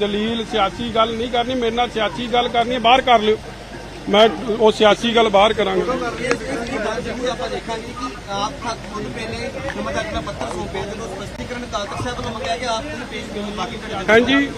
ਦਲੀਲ ਸਿਆਸੀ ਗੱਲ ਨਹੀਂ ਕਰਨੀ ਮੇਰੇ ਨਾਲ ਸਿਆਸੀ ਗੱਲ ਕਰਨੀ ਬਾਹਰ ਕਰ ਲਿਓ। ਮੈਂ ਉਹ ਸਿਆਸੀ ਗੱਲ ਬਾਹਰ ਕਰਾਂਗਾ। ਜ਼ਰੂਰ ਆਪਾਂ ਦੇਖਾਂਗੇ ਕਿ ਆਪ ਖਤ ਖੁਦ ਪਹਿਲੇ ਨਮਕ ਆਪਣਾ ਪੱਤਰ ਸੌਂਪੇ ਜਦੋਂ ਸਪਸ਼ਟੀਕਰਨ ਅਕਾਲ ਤਖਤ ਸਾਹਿਬ ਵੱਲੋਂ ਮੰਗਿਆ ਕਿ ਆਪ ਨੂੰ ਪੇਸ਼ ਕਰੋ ਬਾਕੀ ਤੁਹਾਡੇ ਹਾਂਜੀ।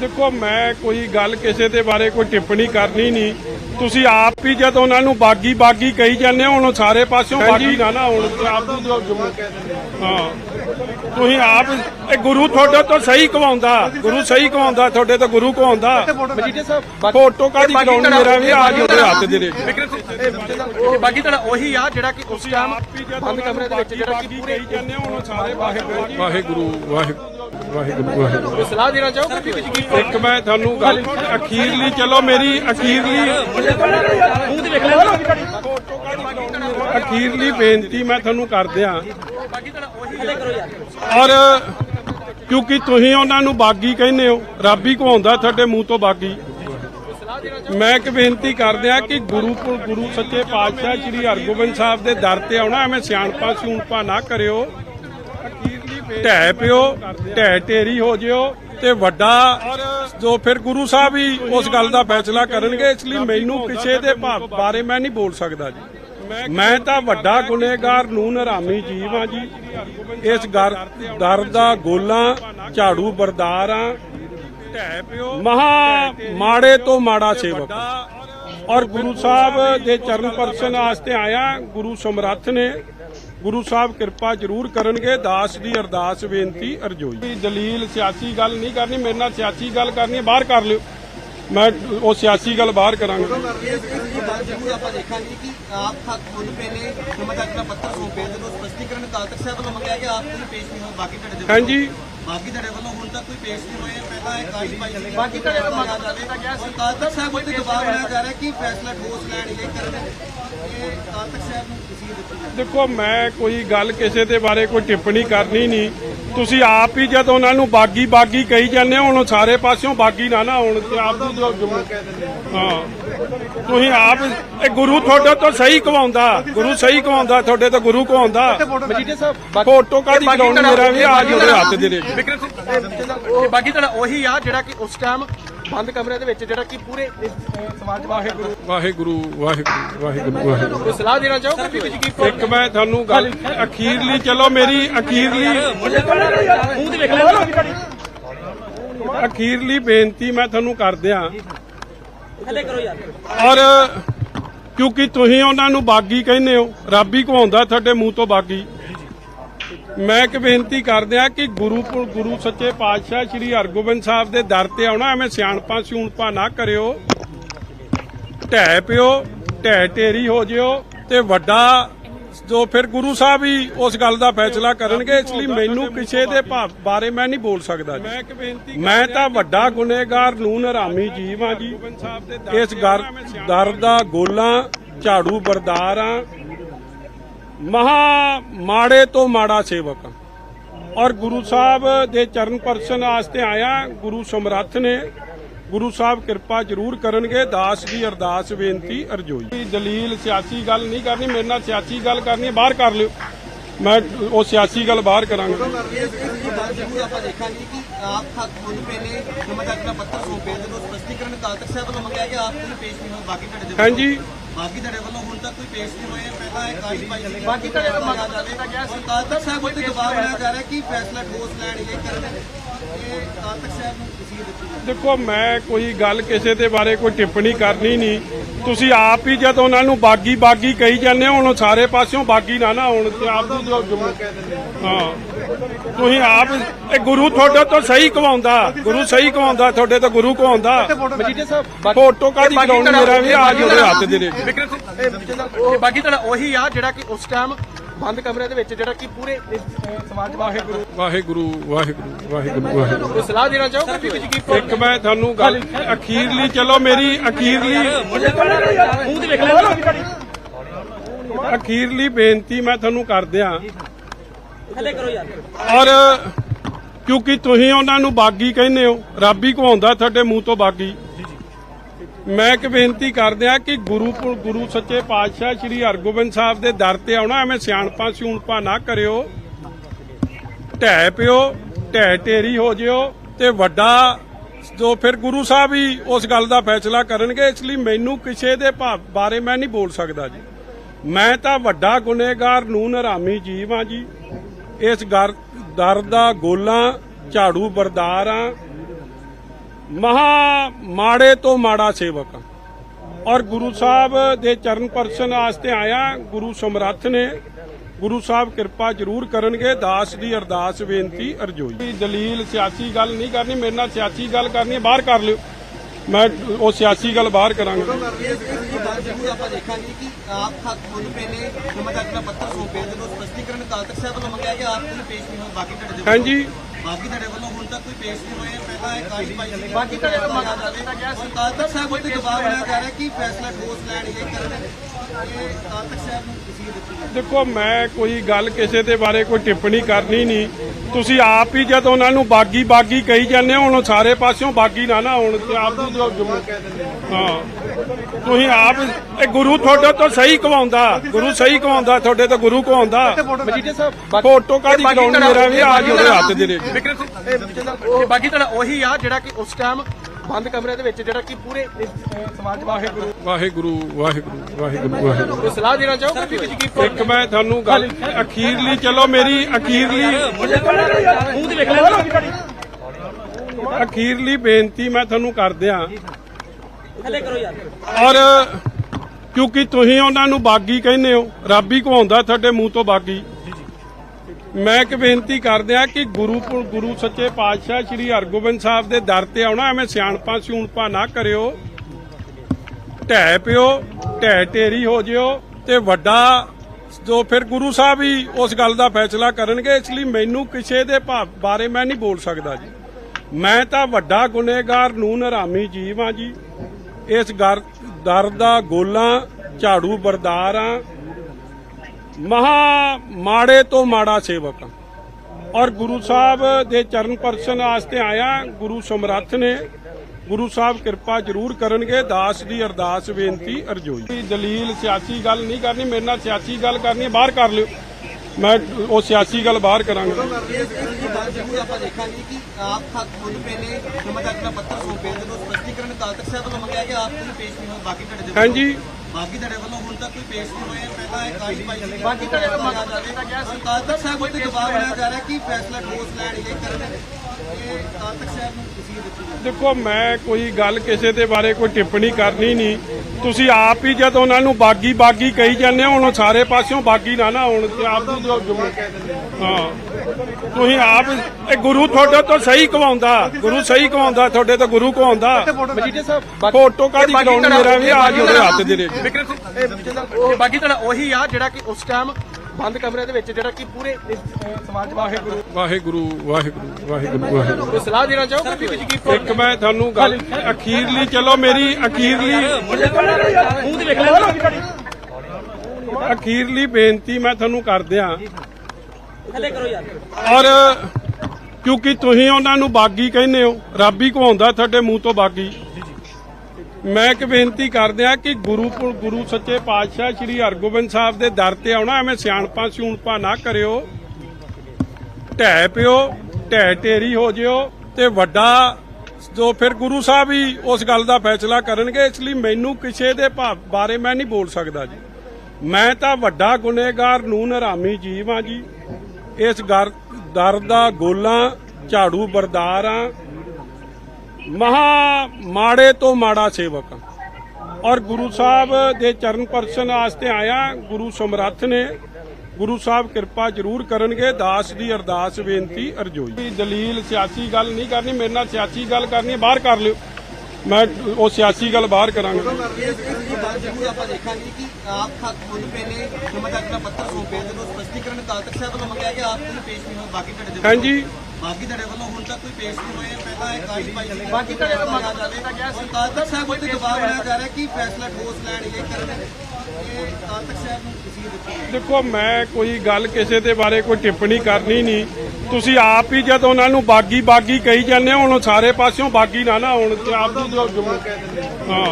ਦੇਖੋ ਮੈਂ ਕੋਈ ਗੱਲ ਕਿਸੇ ਦੇ ਬਾਰੇ ਕੋਈ ਟਿੱਪਣੀ ਕਰਨੀ ਨਹੀਂ। ਤੁਸੀਂ ਆਪ ਹੀ ਜਦ ਉਹਨਾਂ ਨੂੰ ਬਾਗੀ ਬਾਗੀ ਕਹੀ ਜਾਂਦੇ ਹੋ ਹੁਣ ਸਾਰੇ ਪਾਸਿਓਂ ਬਾਗੀ ਨਾ ਨਾ ਹੁਣ ਆਪ ਨੂੰ ਜੋ ਹਾਂ। ਤੁਸੀਂ ਆਪ ਇਹ ਗੁਰੂ ਤੁਹਾਡੇ ਤੋਂ ਸਹੀ ਕਵਾਉਂਦਾ ਗੁਰੂ ਸਹੀ ਕਵਾਉਂਦਾ ਤੁਹਾਡੇ ਤੋਂ ਗੁਰੂ ਕਵਾਉਂਦਾ ਮਜੀਠੇ ਸਾਹਿਬ ਫੋਟੋ ਕਾਦੀ ਕਰਾਉਣੀ ਮੇਰਾ ਵੀ ਆ ਜੋੜੇ ਹੱਥ ਦੇ ਦੇ। ਬਾਕੀ ਤੁਹਾਡਾ ਉਹੀ ਆ ਜਿਹੜਾ ਕਿ ਉਸ ਟਾਈਮ ਬੰਦ ਕਮਰੇ ਦੇ ਵਿੱਚ ਜਿਹੜਾ ਕਿ ਪੂਰੇ ਜਾਂਦੇ ਹੁਣ ਸਾਰੇ ਵਾਹਿਗੁਰੂ ਵਾਹਿਗੁਰੂ ਵਾਹਿਗੁਰੂ ਵਾਹਿਗੁਰੂ ਵਾਹਿਗੁਰੂ। ਸਲਾਹ ਦੇਣਾ ਚਾਹੋਗੇ ਇੱਕ ਮੈਂ ਤੁਹਾਨੂੰ ਗੱਲ ਅਖੀਰਲੀ ਚਲੋ ਮੇਰੀ ਅਖੀਰਲੀ ਅਖੀਰਲੀ ਬੇਨਤੀ ਮੈਂ ਤੁਹਾਨੂੰ ਕਰਦਿਆਂ ਔਰ ਕਿਉਂਕਿ ਤੁਸੀਂ ਉਹਨਾਂ ਨੂੰ ਬਾਗੀ ਕਹਿੰਦੇ ਹੋ ਰੱਬ ਹੀ ਕਹਾਉਂਦਾ ਤੁਹਾਡੇ ਮੂੰਹ ਤੋਂ ਬਾਗੀ। ਮੈਂ ਇੱਕ ਬੇਨਤੀ ਕਰਦਿਆਂ ਕਿ ਗੁਰੂ ਗੁਰੂ ਸੱਚੇ ਪਾਤਸ਼ਾਹ ਸ੍ਰੀ ਹਰਗੋਬਿੰਦ ਸਾਹਿਬ ਦੇ ਦਰ ਤੇ ਆਉਣਾ ਐਵੇਂ ਸਿਆਣਪਾ ਸੂਣਪਾ ਨਾ ਕਰਿਓ। ਢਹਿ ਪਿਓ ਢਹਿ ਢੇਰੀ ਹੋ ਜਿਓ ਤੇ ਵੱਡਾ ਜੋ ਫਿਰ ਗੁਰੂ ਸਾਹਿਬ ਹੀ ਉਸ ਗੱਲ ਦਾ ਫੈਸਲਾ ਕਰਨਗੇ ਇਸ ਲਈ ਮੈਨੂੰ ਕਿਸੇ ਦੇ ਬਾਰੇ ਮੈਂ ਨਹੀਂ ਬੋਲ ਸਕਦਾ ਜੀ। ਮੈਂ ਤਾਂ ਵੱਡਾ ਗੁਨੇਗਾਰ, ਨੂਨ ਹਰਾਮੀ ਜੀਵ ਆ ਜੀ। ਇਸ ਦਰ ਦਾ ਗੋਲਾ, ਝਾੜੂ ਬਰਦਾਰ ਆ ਮਹਾ ਮਾੜੇ ਤੋਂ ਮਾੜਾ ਸੇਵਕ। ਔਰ ਗੁਰੂ ਸਾਹਿਬ ਦੇ ਚਰਨ ਪਰਸ਼ਨ ਵਾਸਤੇ ਆਇਆ ਗੁਰੂ ਸਮਰੱਥ ਨੇ। ਗੁਰੂ ਸਾਹਿਬ ਕਿਰਪਾ ਜ਼ਰੂਰ ਕਰਨਗੇ, ਦਾਸ ਦੀ ਅਰਦਾਸ ਬੇਨਤੀ ਅਰਜ਼ੋਈ। ਦਲੀਲ, ਸਿਆਸੀ ਗੱਲ ਨਹੀਂ ਕਰਨੀ, ਮੇਰੇ ਨਾਲ ਸਿਆਸੀ ਗੱਲ ਕਰਨੀ ਬਾਹਰ ਕਰ ਲਿਓ। ਮੈਂ ਉਹ ਸਿਆਸੀ ਗੱਲ ਬਾਹਰ ਕਰਾਂਗਾ। ਜ਼ਰੂਰ ਆਪਾਂ ਦੇਖਾਂਗੇ ਕਿ ਆਪ ਖਤ ਖੁਦ ਪੱਤਰ ਸੌਂਪੇ ਜਦੋਂ ਸਪਸ਼ਟੀਕਰਨ ਤਖਤ ਸਾਹਿਬ ਵੱਲੋਂ ਮੰਗਿਆ ਕਿ ਆਪ ਨੂੰ ਪੇਸ਼ ਨਹੀਂ ਹੋਏ ਬਾਕੀ ਤੁਹਾਡੇ ਹਾਂਜੀ। ਬਾਕੀ ਤੁਹਾਡੇ ਵੱਲੋਂ ਹੁਣ ਤੱਕ ਕੋਈ ਪੇਸ਼ ਨਹੀਂ ਹੋਏ ਪਹਿਲਾਂ ਇਹ ਕਾਇਮ ਪਾਈ ਸੀ ਬਾਕੀ ਤੁਹਾਡੇ ਵੱਲੋਂ ਮੰਗਿਆ ਜਾਵੇ ਅਕਾਲ ਤਖਤ ਸਾਹਿਬ ਉੱਤੇ ਦਬਾਅ ਬਣਾਇਆ ਜਾ ਰਿਹਾ ਕਿ ਫੈਸਲਾ ਠੋਸ ਲੈਣ ਇਹ ਕਰਨ ਇਹ ਅਕਾਲ ਤਖਤ ਸਾਹਿਬ ਨੂੰ ਤਸਵੀਰ ਦਿੱਤੀ ਦੇਖੋ ਮੈਂ ਕੋਈ ਗੱਲ ਕਿਸੇ ਦੇ ਬਾਰੇ ਕੋਈ ਟਿੱਪਣੀ ਕਰਨੀ ਨਹੀਂ। ਤੁਸੀਂ ਆਪ ਹੀ ਜਦ ਉਹਨਾਂ ਨੂੰ ਬਾਗੀ ਬਾਗੀ ਕਹੀ ਜਾਂਦੇ ਹੋ ਹੁਣ ਸਾਰੇ ਪਾਸਿਓਂ ਬਾਗੀ ਨਾ ਨਾ ਹੁਣ ਤੇ ਆਪ ਨੂੰ ਜੋ ਜੁਮਲਾ ਹਾਂ। ਤੁਸੀਂ ਆਪ ਇਹ ਗੁਰੂ ਤੁਹਾਡੇ ਤੋਂ ਸਹੀ ਕਵਾਉਂਦਾ। ਗੁਰੂ ਸਹੀ ਕਵਾਉਂਦਾ ਤੁਹਾਡੇ ਤੋਂ ਗੁਰੂ ਕਵਾਉਂਦਾ। ਫੋਟੋ ਕਾਦੀ ਕਰਾਉਣੀ ਮੇਰਾ ਵੀ ਆ ਜੋੜੇ ਹੱਥ ਦੇ ਦੇ ਵਿਕਰਮ ਸਿੰਘ ਬਾਕੀ ਤੁਹਾਡਾ ਉਹੀ ਆ ਜਿਹੜਾ ਕਿ ਉਸ ਟਾਈਮ ਬੰਦ ਕਮਰੇ ਦੇ ਵਿੱਚ ਜਿਹੜਾ ਕਿ ਪੂਰੇ ਸਮਾਜ ਵਾਹਿਗੁਰੂ ਵਾਹਿਗੁਰੂ ਵਾਹਿਗੁਰੂ ਵਾਹਿਗੁਰੂ ਵਾਹਿਗੁਰੂ। ਸਲਾਹ ਦੇਣਾ ਚਾਹੋਗੇ ਕਿ ਵਿੱਚ ਕੀ ਇੱਕ ਮੈਂ ਤੁਹਾਨੂੰ ਗੱਲ ਅਖੀਰਲੀ ਚਲੋ ਮੇਰੀ ਅਖੀਰਲੀ ਮੂੰਹ ਤੇ ਅਖੀਰਲੀ ਬੇਨਤੀ ਮੈਂ ਤੁਹਾਨੂੰ ਕਰਦਿਆਂ। ਔਰ ਕਿਉਂਕਿ ਤੁਸੀਂ ਉਹਨਾਂ ਨੂੰ ਬਾਗੀ ਕਹਿੰਦੇ ਹੋ ਰੱਬ ਹੀ ਕਹਾਉਂਦਾ ਤੁਹਾਡੇ ਮੂੰਹ ਤੋਂ ਬਾਗੀ। ਮੈਂ ਇੱਕ ਬੇਨਤੀ ਕਰਦਿਆਂ ਕਿ ਗੁਰੂ ਗੁਰੂ ਸੱਚੇ ਪਾਤਸ਼ਾਹ ਸ੍ਰੀ ਹਰਗੋਬਿੰਦ ਸਾਹਿਬ ਦੇ ਦਰ ਤੇ ਆਉਣਾ ਐਵੇਂ ਸਿਆਣਪਾ ਸੂਣਪਾ ਨਾ ਕਰਿਓ। ਢਹਿ ਪਿਓ ਢਹਿ ਢੇਰੀ ਹੋ ਜਿਓ ਤੇ ਵੱਡਾ ਜੋ ਫਿਰ ਗੁਰੂ ਸਾਹਿਬ ਹੀ ਉਸ ਗੱਲ ਦਾ ਫੈਸਲਾ ਕਰਨਗੇ ਇਸ ਲਈ ਮੈਨੂੰ ਕਿਸੇ ਦੇ ਭਾ- ਬਾਰੇ ਮੈਂ ਨਹੀਂ ਬੋਲ ਸਕਦਾ ਜੀ। ਮੈਂ ਤਾਂ ਵੱਡਾ ਗੁਨੇਗਾਰ ਨੂਨ ਹਰਾਮੀ ਜੀਵ ਆ ਜੀ। ਇਸ ਗਰ ਦਰ ਦਾ ਗੋਲਾ ਝਾੜੂ ਬਰਦਾਰ ਆ ਮਹਾ ਮਾੜੇ ਤੋਂ ਮਾੜਾ ਸੇਵਕ। ਔਰ ਗੁਰੂ ਸਾਹਿਬ ਦੇ ਚਰਨ ਪਰਸ਼ਨ ਵਾਸਤੇ ਆਇਆ ਗੁਰੂ ਸਮਰੱਥ ਨੇ। ਗੁਰੂ ਸਾਹਿਬ ਕਿਰਪਾ ਜ਼ਰੂਰ ਕਰਨਗੇ। ਦਾਸ ਦੀ ਅਰਦਾਸ ਬੇਨਤੀ ਅਰਜ਼ੋਈ। ਦਲੀਲ ਸਿਆਸੀ ਗੱਲ ਨਹੀਂ ਕਰਨੀ ਮੇਰੇ ਨਾਲ ਸਿਆਸੀ ਗੱਲ ਕਰਨੀ ਹੈ ਬਾਹਰ ਕਰ ਲਿਓ। ਮੈਂ ਉਹ ਸਿਆਸੀ ਗੱਲ ਬਾਹਰ ਕਰਾਂਗਾ। ਜ਼ਰੂਰ ਆਪਾਂ ਦੇਖਾਂਗੇ ਕਿ ਆਪ ਖਤ ਖੁਦ ਪਹਿਲੇ ਨਮਕ ਆਪਣਾ ਪੱਤਰ ਸੌਂਪੇ ਜਦੋਂ ਸਪਸ਼ਟੀਕਰਨ ਅਕਾਲ ਤਖਤ ਸਾਹਿਬ ਵੱਲੋਂ ਮੰਗਿਆ ਕਿ ਆਪ ਨੂੰ ਪੇਸ਼ ਨਹੀਂ ਹੋਏ ਬਾਕੀ ਤੁਹਾਡੇ ਵੱਲੋਂ- ਹਾਂਜੀ। ਬਾਕੀ ਤੁਹਾਡੇ ਵੱਲੋਂ ਹੁਣ ਤੱਕ ਕੋਈ ਪੇਸ਼ ਨਹੀਂ ਹੋਏ ਪਹਿਲਾਂ ਇਹ ਸੀ ਬਾਕੀ ਤੁਹਾਡੇ ਵੱਲੋਂ ਮੰਗਿਆ ਜਾਵੇ ਅਕਾਲ ਤਖਤ ਸਾਹਿਬ ਉੱਤੇ ਦਬਾਅ ਬਣਾਇਆ ਜਾ ਰਿਹਾ ਕਿ ਫੈਸਲਾ ਠੋਸ ਲੈਣ ਇਹ ਕਰਨ ਇਹ ਤਖਤ ਸਾਹਿਬ ਨੂੰ ਦਿੱਤੀ ਹੈ ਦੇਖੋ ਮੈਂ ਕੋਈ ਗੱਲ ਕਿਸੇ ਦੇ ਬਾਰੇ ਕੋਈ ਟਿੱਪਣੀ ਕਰਨੀ ਨਹੀਂ। ਤੁਸੀਂ ਆਪ ਹੀ ਜਦ ਉਹਨਾਂ ਨੂੰ ਬਾਗੀ ਬਾਗੀ ਕਹੀ ਜਾਂਦੇ ਹੋ ਹੁਣ ਸਾਰੇ ਪਾਸਿਓਂ ਬਾਗੀ ਨਾ ਨਾ ਹੁਣ ਤੇ ਆਪ ਨੂੰ ਜੋ ਹਾਂ। ਤੁਸੀਂ ਆਪ ਇਹ ਗੁਰੂ ਤੁਹਾਡੇ ਤੋਂ ਸਹੀ ਕਵਾਉਂਦਾ ਗੁਰੂ ਸਹੀ ਕਵਾਉਂਦਾ ਤੁਹਾਡੇ ਤੋਂ ਗੁਰੂ ਕਵਾਉਂਦਾ ਮਜੀਠੇ ਸਾਹਿਬ ਫੋਟੋ ਕਾਦੀ ਕਰਾਉਣੀ ਮੇਰਾ ਵੀ ਆ ਜੋੜੇ ਹੱਥ ਦੇ ਦੇ ਵਿਕਰਮ ਸਿੰਘ ਇਹ, ਇਹ ਬਾਕੀ ਤੁਹਾਡਾ ਉਹੀ ਆ ਜਿਹੜਾ ਕਿ ਉਸ ਟਾਈਮ ਬੰਦ ਕਮਰੇ ਦੇ ਵਿੱਚ ਜਿਹੜਾ ਕਿ ਪੂਰੇ ਸਮਾਜ ਵਾਹਿਗੁਰੂ ਵਾਹਿਗੁਰੂ ਵਾਹਿਗੁਰੂ ਵਾਹਿਗੁਰੂ ਵਾਹਿਗੁਰੂ। ਸਲਾਹ ਦੇਣਾ ਚਾਹੋਗੇ ਕਿ ਵਿੱਚ ਕੀ ਇੱਕ ਮੈਂ ਤੁਹਾਨੂੰ ਗੱਲ ਅਖੀਰਲੀ ਚਲੋ ਮੇਰੀ ਅਖੀਰਲੀ ਮੂੰਹ ਤੇ ਅਖੀਰਲੀ ਬੇਨਤੀ ਮੈਂ ਤੁਹਾਨੂੰ ਕਰਦਿਆਂ ਔਰ ਕਿਉਂਕਿ ਤੁਸੀਂ ਉਹਨਾਂ ਨੂੰ ਬਾਗੀ ਕਹਿੰਦੇ ਹੋ, ਰੱਬ ਹੀ ਕਹਾਉਂਦਾ ਤੁਹਾਡੇ ਮੂੰਹ ਤੋਂ ਬਾਗੀ। ਮੈਂ ਇੱਕ ਬੇਨਤੀ ਕਰਦੇ ਕਿ ਗੁਰੂ ਗੁਰੂ ਸੱਚੇ ਪਾਤਸ਼ਾਹ ਸ੍ਰੀ ਹਰਗੋਬਿੰਦ ਸਾਹਿਬ ਦੇ ਦਰ ਤੇ ਆਉਣਾ, ਐਵੇਂ ਸਿਆਣਪਾਂ ਸਿਊਣਪਾਂ ਨਾ ਕਰਿਓ। ਢਹਿ ਪਿਓ, ਢਹਿ ਢੇਰੀ ਹੋ ਜਿਓ ਤੇ ਵੱਡਾ ਜੋ ਫਿਰ ਗੁਰੂ ਸਾਹਿਬ ਹੀ ਉਸ ਗੱਲ ਦਾ ਫੈਸਲਾ ਕਰਨਗੇ, ਇਸ ਲਈ ਮੈਨੂੰ ਕਿਸੇ ਦੇ ਭਾ- ਬਾਰੇ ਮੈਂ ਨਹੀਂ ਬੋਲ ਸਕਦਾ ਜੀ। ਮੈਂ ਤਾਂ ਵੱਡਾ ਗੁਨੇਗਾਰ ਨੂੰ ਨਰਾਮੀ ਜੀਵ ਆ ਜੀ। ਇਸ ਦਰ ਦਾ ਗੋਲਾ, ਝਾੜੂ ਬਰਦਾਰ ਆ ਮਹਾ ਮਾੜੇ ਤੋਂ ਮਾੜਾ ਸੇਵਕ ਆ। ਔਰ ਗੁਰੂ ਸਾਹਿਬ ਦੇ ਚਰਨ ਪਰਸ਼ਨ ਵਾਸਤੇ ਆਇਆ, ਗੁਰੂ ਸਮਰੱਥ ਨੇ। ਗੁਰੂ ਸਾਹਿਬ ਕਿਰਪਾ ਜ਼ਰੂਰ ਕਰਨਗੇ, ਦਾਸ ਦੀ ਅਰਦਾਸ ਬੇਨਤੀ ਅਰਜ਼ੋਈ। ਦਲੀਲ ਸਿਆਸੀ ਗੱਲ ਨਹੀਂ ਕਰਨੀ, ਮੇਰੇ ਨਾਲ ਸਿਆਸੀ ਗੱਲ ਕਰਨੀ ਬਾਹਰ ਕਰ ਲਿਓ। ਮੈਂ ਉਹ ਸਿਆਸੀ ਗੱਲ ਬਾਹਰ ਕਰਾਂਗਾ। ਆਪਾਂ ਦੇਖਾਂਗੇ ਕਿ ਆਪ ਪੱਤਰ ਸੌਂਪਿਆ ਜਦੋਂ ਸਪਸ਼ਟੀਕਰਨ ਅਕਾਲ ਤਖਤ ਸਾਹਿਬ ਵੱਲੋਂ ਮੰਗਿਆ ਗਿਆ ਆਪ ਨੂੰ ਪੇਸ਼ ਨਹੀਂ ਹੋਏ ਬਾਕੀ ਤੁਹਾਡੇ ਹਾਂਜੀ। ਬਾਕੀ ਤੁਹਾਡੇ ਵੱਲੋਂ ਹੁਣ ਤੱਕ ਕੋਈ ਪੇਸ਼ ਨਹੀਂ ਹੋਏ ਪਹਿਲਾਂ ਇਹ ਕਾਲੀ ਸੀ ਬਾਕੀ ਤੁਹਾਡੇ ਵੱਲੋਂ ਮੰਗ ਜਾਵੇ ਸਾਹਿਬ ਉੱਤੇ ਦਬਾਅ ਬਣਾਇਆ ਜਾ ਰਿਹਾ ਕਿ ਫੈਸਲਾ ਠੋਸ ਲੈਣ ਇਹ ਕਰਨ ਦੇਖੋ ਮੈਂ ਕੋਈ ਗੱਲ ਕਿਸੇ ਦੇ ਬਾਰੇ ਕੋਈ ਟਿੱਪਣੀ ਕਰਨੀ ਨਹੀਂ। ਤੁਸੀਂ ਆਪ ਹੀ ਜਦ ਉਹਨਾਂ ਨੂੰ ਬਾਗੀ ਬਾਗੀ ਕਹੀ ਜਾਂਦੇ ਹੋ ਹੁਣ ਸਾਰੇ ਪਾਸਿਓਂ ਬਾਗੀ ਨਾ ਨਾ ਹੋਣ ਤੇ ਆਪ ਦੀ ਜੋ ਜੁਮ- ਹਾਂ। ਤੁਸੀਂ ਆਪ ਇਹ ਗੁਰੂ ਤੁਹਾਡੇ ਤੋਂ ਸਹੀ ਕਵਾਉਂਦਾ। ਗੁਰੂ ਸਹੀ ਕਵਾਉਂਦਾ ਤੁਹਾਡੇ ਤੋਂ ਗੁਰੂ ਕਵਾਉਂਦਾ। ਸਾਹਿਬ ਫੋਟੋ ਕਾਦੀ ਕਰਾਉਣੀ ਮੇਰਾ ਵੀ ਆ ਜੋੜੇ ਹੱਥ ਦੇ ਨੇ ਬਾਕੀ ਤੁਹਾਡਾ ਉਹੀ ਆ ਜਿਹੜਾ ਕਿ ਉਸ ਟਾਈਮ ਬੰਦ ਕਮਰੇ ਦੇ ਵਿੱਚ ਜਿਹੜਾ ਕਿ ਪੂਰੇ ਸਮਾਜ ਵਾਹਿਗੁਰੂ ਵਾਹਿਗੁਰੂ ਵਾਹਿਗੁਰੂ ਵਾਹਿਗੁਰੂ ਵਾਹਿਗੁਰੂ। ਕੋਈ ਸਲਾਹ ਦੇਣਾ ਚਾਹੋਗੇ ਕਿ ਜੀ ਇੱਕ ਮੈਂ ਤੁਹਾਨੂੰ ਗੱਲ ਅਖੀਰਲੀ ਚਲੋ ਮੇਰੀ ਅਖੀਰਲੀ ਮੂੰਹ ਤੇ ਵੇਖ ਲੈਣਾ। ਅਖੀਰਲੀ ਬੇਨਤੀ ਮੈਂ ਤੁਹਾਨੂੰ ਕਰਦਿਆਂ ਔਰ ਕਿਉਂਕਿ ਤੁਸੀਂ ਉਹਨਾਂ ਨੂੰ ਬਾਗੀ ਕਹਿੰਦੇ ਹੋ ਰੱਬ ਹੀ ਕਹਾਉਂਦਾ ਤੁਹਾਡੇ ਮੂੰਹ ਤੋਂ ਬਾਗੀ। ਮੈਂ ਇੱਕ ਬੇਨਤੀ ਕਰਦਿਆਂ ਕਿ ਗੁਰੂ ਗੁਰੂ ਸੱਚੇ ਪਾਤਸ਼ਾਹ ਸ੍ਰੀ ਹਰਗੋਬਿੰਦ ਸਾਹਿਬ ਦੇ ਦਰ ਤੇ ਆਉਣਾ, ਐਵੇਂ ਸਿਆਣਪਾਂ ਸਿਊਣਪਾਂ ਨਾ ਕਰਿਓ। ਢਹਿ ਪਿਓ, ਢਹਿ ਢੇਰੀ ਹੋ ਜਿਓ ਤੇ ਵੱਡਾ ਜੋ ਫਿਰ ਗੁਰੂ ਸਾਹਿਬ ਹੀ ਉਸ ਗੱਲ ਦਾ ਫੈਸਲਾ ਕਰਨਗੇ, ਇਸ ਲਈ ਮੈਨੂੰ ਕਿਸੇ ਦੇ ਭਾਵ ਬਾਰੇ ਮੈਂ ਨਹੀਂ ਬੋਲ ਸਕਦਾ ਜੀ। ਮੈਂ ਤਾਂ ਵੱਡਾ ਗੁਨੇਗਾਰ ਨੂੰ ਨਰਾਮੀ ਜੀਵ ਆ ਜੀ। ਇਸ ਗਰ ਦਰ ਦਾ ਗੋਲਾ ਝਾੜੂ ਬਰਦਾਰ ਆ ਮਹਾ ਮਾੜੇ ਤੋਂ ਮਾੜਾ ਸੇਵਕ ਔਰ ਗੁਰੂ ਸਾਹਿਬ ਦੇ ਚਰਨ ਪਰਸ਼ਨ ਵਾਸਤੇ ਆਇਆ ਗੁਰੂ ਸਮਰੱਥ ਨੇ। ਗੁਰੂ ਸਾਹਿਬ ਕਿਰਪਾ ਜ਼ਰੂਰ ਕਰਨਗੇ ਦਾਸ ਦੀ ਅਰਦਾਸ ਬੇਨਤੀ ਅਰਜ਼ੋਈ। ਦਲੀਲ ਸਿਆਸੀ ਗੱਲ ਨਹੀਂ ਕਰਨੀ ਮੇਰੇ ਨਾਲ ਸਿਆਸੀ ਗੱਲ ਕਰਨੀ ਹੈ ਬਾਹਰ ਕਰ ਲਿਓ। ਮੈਂ ਉਹ ਸਿਆਸੀ ਗੱਲ ਬਾਹਰ ਕਰਾਂਗਾ। ਇਸ ਦੀ ਗੱਲ ਜ਼ਰੂਰ ਆਪਾਂ ਦੇਖਾਂਗੇ ਕਿ ਆਪ ਖਤ ਖੁਦ ਪਹਿਲੇ ਨਮਤ ਆਪਣਾ ਪੱਤਰ ਸੌਂਪਿਆ। ਜਦੋਂ ਸਪਸ਼ਟੀਕਰਨ ਅਕਾਲ ਤਖਤ ਸਾਹਿਬ ਵੱਲੋਂ ਮੰਗਿਆ ਗਿਆ ਆਪ ਨੂੰ ਪੇਸ਼ ਨਹੀਂ ਹੋਏ ਬਾਕੀ ਤੁਹਾਡੇ ਵੱਲੋਂ- ਹਾਂਜੀ। ਬਾਕੀ ਤੁਹਾਡੇ ਵੱਲੋਂ ਹੁਣ ਤੱਕ ਕੋਈ ਪੇਸ਼ ਨਹੀਂ ਹੋਏ ਪਹਿਲਾਂ ਇਹ ਕਾਲੀ ਪਾਈ ਸੀ ਬਾਕੀ ਜਾਵੇ ਅਕਾਲ ਤਖਤ ਸਾਹਿਬ ਉੱਤੇ ਦਬਾਅ ਬਣਾਇਆ ਜਾ ਰਿਹਾ ਕਿ ਫੈਸਲਾ ਠੋਸ ਲੈਣ ਇਹ ਕਰਨ। ਇਹ ਤਖਤ ਸਾਹਿਬ ਨੂੰ ਦੇਖੋ ਮੈਂ ਕੋਈ ਗੱਲ ਕਿਸੇ ਦੇ ਬਾਰੇ ਕੋਈ ਟਿੱਪਣੀ ਕਰਨੀ ਨਹੀਂ। ਤੁਸੀਂ ਆਪ ਹੀ ਜਦ ਉਹਨਾਂ ਨੂੰ ਬਾਗੀ ਬਾਗੀ ਕਹੀ ਜਾਂਦੇ ਹੋ ਹੁਣ ਸਾਰੇ ਪਾਸਿਓਂ ਬਾਗੀ ਨਾ ਨਾ ਹੋਣ ਤੇ ਆਪ ਦੀ ਜੋ ਹਾਂ। ਤੁਸੀਂ ਆਪ ਇਹ ਗੁਰੂ ਤੁਹਾਡੇ ਤੋਂ ਸਹੀ ਕਵਾਉਂਦਾ ਗੁਰੂ ਸਹੀ ਕਵਾਉਂਦਾ ਤੁਹਾਡੇ ਤੋਂ ਗੁਰੂ ਕਵਾਉਂਦਾ ਸਾਹਿਬ ਫੋਟੋ ਕਾਦੀ ਕਰਾਉਣੀ ਮੇਰਾ ਵੀ ਆ ਜੋੜੇ ਹੱਥ ਦੇ ਨੇ ਵਿਕਰਮ ਸਿੰਘ ਤੁਹਾਡਾ ਉਹੀ ਆ ਜਿਹੜਾ ਕਿ ਉਸ ਟਾਈਮ ਬੰਦ ਕਮਰੇ ਦੇ ਵਿੱਚ ਜਿਹੜਾ ਕਿ ਪੂਰੇ ਸਮਾਜ ਵਾਹਿਗੁਰੂ ਵਾਹਿਗੁਰੂ ਵਾਹਿਗੁਰੂ ਵਾਹਿਗੁਰੂ। ਵਾਹਿਗੁਰੂ ਕੋਈ ਸਲਾਹ ਦੇਣਾ ਚਾਹੋਗੇ ਕਿ ਜੀ ਇੱਕ ਮੈਂ ਤੁਹਾਨੂੰ ਗੱਲ ਅਖੀਰਲੀ ਚਲੋ ਮੇਰੀ ਅਖੀਰਲੀ ਮੂੰਹ ਤੇ ਵੇਖ ਲੈਣਾ ਅਖੀਰਲੀ ਬੇਨਤੀ ਮੈਂ ਤੁਹਾਨੂੰ ਕਰਦਿਆਂ। ਔਰ ਕਿਉਂਕਿ ਤੁਸੀਂ ਉਹਨਾਂ ਨੂੰ ਬਾਗੀ ਕਹਿੰਦੇ ਹੋ ਰੱਬ ਹੀ ਕਹਾਉਂਦਾ ਤੁਹਾਡੇ ਮੂੰਹ ਤੋਂ ਬਾਗੀ। ਮੈਂ ਇੱਕ ਬੇਨਤੀ ਕਰਦਿਆਂ ਕਿ ਗੁਰੂ ਪੁਰ- ਗੁਰੂ ਸੱਚੇ ਪਾਤਸ਼ਾਹ ਸ੍ਰੀ ਹਰਗੋਬਿੰਦ ਸਾਹਿਬ ਦੇ ਦਰ ਤੇ ਆਉਣਾ, ਐਵੇਂ ਸਿਆਣਪਾਂ ਸਿਊਣਪਾਂ ਨਾ ਕਰਿਓ। ਢਹਿ ਪਿਓ, ਢਹਿ ਢੇਰੀ ਹੋ ਜਿਓ ਤੇ ਵੱਡਾ ਜੋ ਫਿਰ ਗੁਰੂ ਸਾਹਿਬ ਹੀ ਉਸ ਗੱਲ ਦਾ ਫੈਸਲਾ ਕਰਨਗੇ, ਇਸ ਲਈ ਮੈਨੂੰ ਕਿਸੇ ਦੇ ਭਾ- ਬਾਰੇ ਮੈਂ ਨਹੀਂ ਬੋਲ ਸਕਦਾ ਜੀ। ਮੈਂ ਤਾਂ ਵੱਡਾ ਗੁਨੇਗਾਰ ਨੂੰ ਨਰਾਮੀ ਜੀਵ ਆ ਜੀ। ਇਸ ਗਰ ਦਰ ਦਾ ਗੋਲਾ ਝਾੜੂ ਬਰਦਾਰ ਆ ਮਹਾ ਮਾੜੇ ਤੋਂ ਮਾੜਾ ਸੇਵਕ। ਔਰ ਗੁਰੂ ਸਾਹਿਬ ਦੇ ਚਰਨ ਪਰਸ਼ਨ ਵਾਸਤੇ ਆਇਆ, ਗੁਰੂ ਸਮਰੱਥ ਨੇ। ਗੁਰੂ ਸਾਹਿਬ ਕਿਰਪਾ ਜ਼ਰੂਰ ਕਰਨਗੇ, ਦਾਸ ਦੀ ਅਰਦਾਸ, ਬੇਨਤੀ, ਅਰਜ਼ੋਈ। ਦਲੀਲ, ਸਿਆਸੀ ਗੱਲ ਨਹੀਂ ਕਰਨੀ, ਮੇਰੇ ਨਾਲ ਸਿਆਸੀ ਗੱਲ ਕਰਨੀ ਬਾਹਰ ਕਰ ਲਿਓ। ਮੈਂ ਉਹ ਸਿਆਸੀ ਗੱਲ ਬਾਹਰ ਕਰਾਂਗਾ। ਦੀ ਪਹਿਲੇ ਪੇਸ਼ ਹਾਂਜੀ। ਬਾਕੀ ਤੁਹਾਡੇ ਵੱਲੋਂ ਹੁਣ ਤੱਕ ਕੋਈ ਪੇਸ਼ ਨਹੀਂ ਹੋਏ ਪਹਿਲਾਂ ਇਹ ਕਾਲੀ ਪਾਈ ਸੀ ਬਾਕੀ ਤੁਹਾਡੇ ਵੱਲੋਂ ਮੰਗ- ਜਾਵੇ ਅਕਾਲ ਤਖਤ ਸਾਹਿਬ ਉੱਤੇ ਦਬਾਅ ਬਣਾਇਆ ਜਾ ਰਿਹਾ ਕਿ ਫੈਸਲਾ ਠੋਸ ਲੈਣ ਇਹ ਕਰਨ। ਦੇਖੋ ਮੈਂ ਕੋਈ ਗੱਲ ਕਿਸੇ ਦੇ ਬਾਰੇ ਕੋਈ ਟਿੱਪਣੀ ਕਰਨੀ ਨਹੀਂ। ਤੁਸੀਂ ਆਪ ਹੀ ਜਦ ਉਹਨਾਂ ਨੂੰ ਬਾਗੀ ਬਾਗੀ ਕਹੀ ਜਾਂਦੇ ਹੋ ਹੁਣ ਸਾਰੇ ਪਾਸਿਓਂ ਬਾਗੀ ਨਾ ਨਾ ਹੋਣ ਤੇ ਆਪ ਦੀ ਜੋ ਹਾਂ।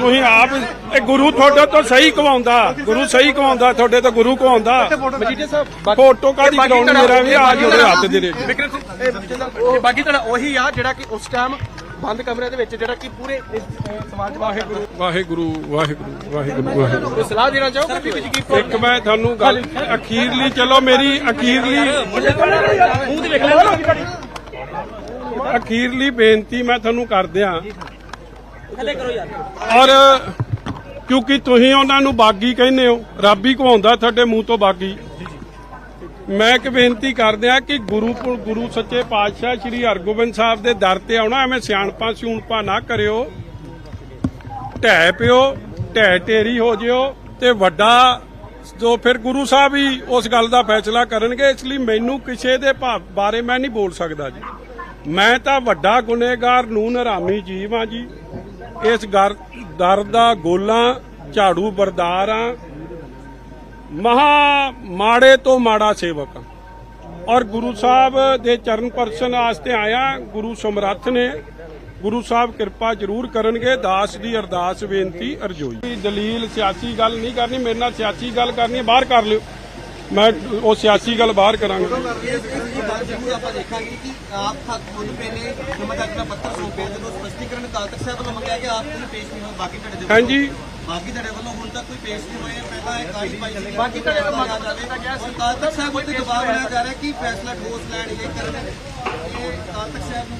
ਤੁਸੀਂ ਆਪ ਇਹ ਗੁਰੂ ਤੁਹਾਡੇ ਤੋਂ ਸਹੀ ਕਵਾਉਂਦਾ ਗੁਰੂ ਸਹੀ ਕਵਾਉਂਦਾ ਤੁਹਾਡੇ ਤੋਂ ਗੁਰੂ ਕਵਾਉਂਦਾ ਸਾਹਿਬ ਫੋਟੋ ਬਾਕੀ ਕਰਾਉਣੀ ਮੇਰਾ ਵੀ ਆ ਜੀ ਹੱਥ ਦੇ ਇਹ ਬਾਕੀ ਤੁਹਾਡਾ ਉਹੀ ਆ ਜਿਹੜਾ ਕਿ ਉਸ ਟਾਈਮ ਬੰਦ ਕਮਰੇ ਦੇ ਵਿੱਚ ਜਿਹੜਾ ਕਿ ਪੂਰੇ ਸਮਾਜ ਵਾਹਿਗੁਰੂ ਵਾਹਿਗੁਰੂ ਵਾਹਿਗੁਰੂ ਵਾਹਿਗੁਰੂ ਵਾਹਿਗੁਰੂ। ਸਲਾਹ ਦੇਣਾ ਚਾਹੋਗੇ ਵੀ ਵਿੱਚ ਕੀ ਇੱਕ ਮੈਂ ਤੁਹਾਨੂੰ ਗੱਲ ਅਖੀਰਲੀ ਚਲੋ ਮੇਰੀ ਅਖੀਰਲੀ ਮੂੰਹ ਤੇ ਵੇਖ ਲੈ ਅਖੀਰਲੀ ਬੇਨਤੀ ਮੈਂ ਤੁਹਾਨੂੰ ਕਰਦਿਆਂ। ਔਰ ਕਿਉਂਕਿ ਤੁਸੀਂ ਉਹਨਾਂ ਨੂੰ ਬਾਗੀ ਕਹਿੰਦੇ ਹੋ ਰੱਬ ਹੀ ਕਹਾਉਂਦਾ ਤੁਹਾਡੇ ਮੂੰਹ ਤੋਂ ਬਾਗੀ। ਮੈਂ ਇੱਕ ਬੇਨਤੀ ਕਰਦਿਆਂ ਕਿ ਗੁਰੂ ਗੁਰੂ ਸੱਚੇ ਪਾਤਸ਼ਾਹ ਸ੍ਰੀ ਹਰਗੋਬਿੰਦ ਸਾਹਿਬ ਦੇ ਦਰ ਤੇ ਆਉਣਾ, ਐਵੇਂ ਸਿਆਣਪਾਂ ਸਿਊਣਪਾਂ ਨਾ ਕਰਿਓ। ਢਹਿ ਪਿਓ, ਢਹਿ ਢੇਰੀ ਹੋ ਜਿਓ ਤੇ ਵੱਡਾ ਜੋ ਫਿਰ ਗੁਰੂ ਸਾਹਿਬ ਹੀ ਉਸ ਗੱਲ ਦਾ ਫੈਸਲਾ ਕਰਨਗੇ, ਇਸ ਲਈ ਮੈਨੂੰ ਕਿਸੇ ਦੇ ਭਾ- ਬਾਰੇ ਮੈਂ ਨਹੀਂ ਬੋਲ ਸਕਦਾ ਜੀ। ਮੈਂ ਤਾਂ ਵੱਡਾ ਗੁਨੇਗਾਰ ਨੂੰ ਨਰਾਮੀ ਜੀਵ ਆ ਜੀ। ਇਸ ਗਰ ਦਰ ਦਾ ਗੋਲਾ, ਝਾੜੂ ਬਰਦਾਰ ਆ ਮਹਾ ਮਾੜੇ ਤੋਂ ਮਾੜਾ ਸੇਵਕ। ਔਰ ਗੁਰੂ ਸਾਹਿਬ ਦੇ ਚਰਨ ਪਰਸ਼ਨ ਵਾਸਤੇ ਆਇਆ ਗੁਰੂ ਸਮਰੱਥ ਨੇ। ਗੁਰੂ ਸਾਹਿਬ ਕਿਰਪਾ ਜ਼ਰੂਰ ਕਰਨਗੇ। ਦਾਸ ਦੀ ਅਰਦਾਸ ਬੇਨਤੀ ਅਰਜ਼ੋਈ। ਦਲੀਲ ਸਿਆਸੀ ਗੱਲ ਨਹੀਂ ਕਰਨੀ ਮੇਰੇ ਨਾਲ ਸਿਆਸੀ ਗੱਲ ਕਰਨੀ ਹੈ, ਬਾਹਰ ਕਰ ਲਿਓ। ਮੈਂ ਉਹ ਸਿਆਸੀ ਗੱਲ ਬਾਹਰ ਕਰਾਂਗਾ। ਹਾਂਜੀ। ਬਾਕੀ ਤੁਹਾਡੇ ਵੱਲੋਂ ਹੁਣ ਤੱਕ ਕੋਈ ਪੇਸ਼ ਨਹੀਂ ਹੋਏ ਪਹਿਲਾਂ ਪਾਈ ਸੀ ਬਾਕੀ ਤੁਹਾਡੇ ਸੀ ਅਕਾਲ ਤਖਤ ਸਾਹਿਬ ਉੱਤੇ ਦਬਾਅ ਬਣਾਇਆ ਜਾ ਰਿਹਾ ਕਿ ਫੈਸਲਾ ਠੋਸ ਲੈਣ ਇਹ ਕਰਨ ਇਹ ਅਕਾਲ ਤਖਤ ਸਾਹਿਬ ਨੂੰ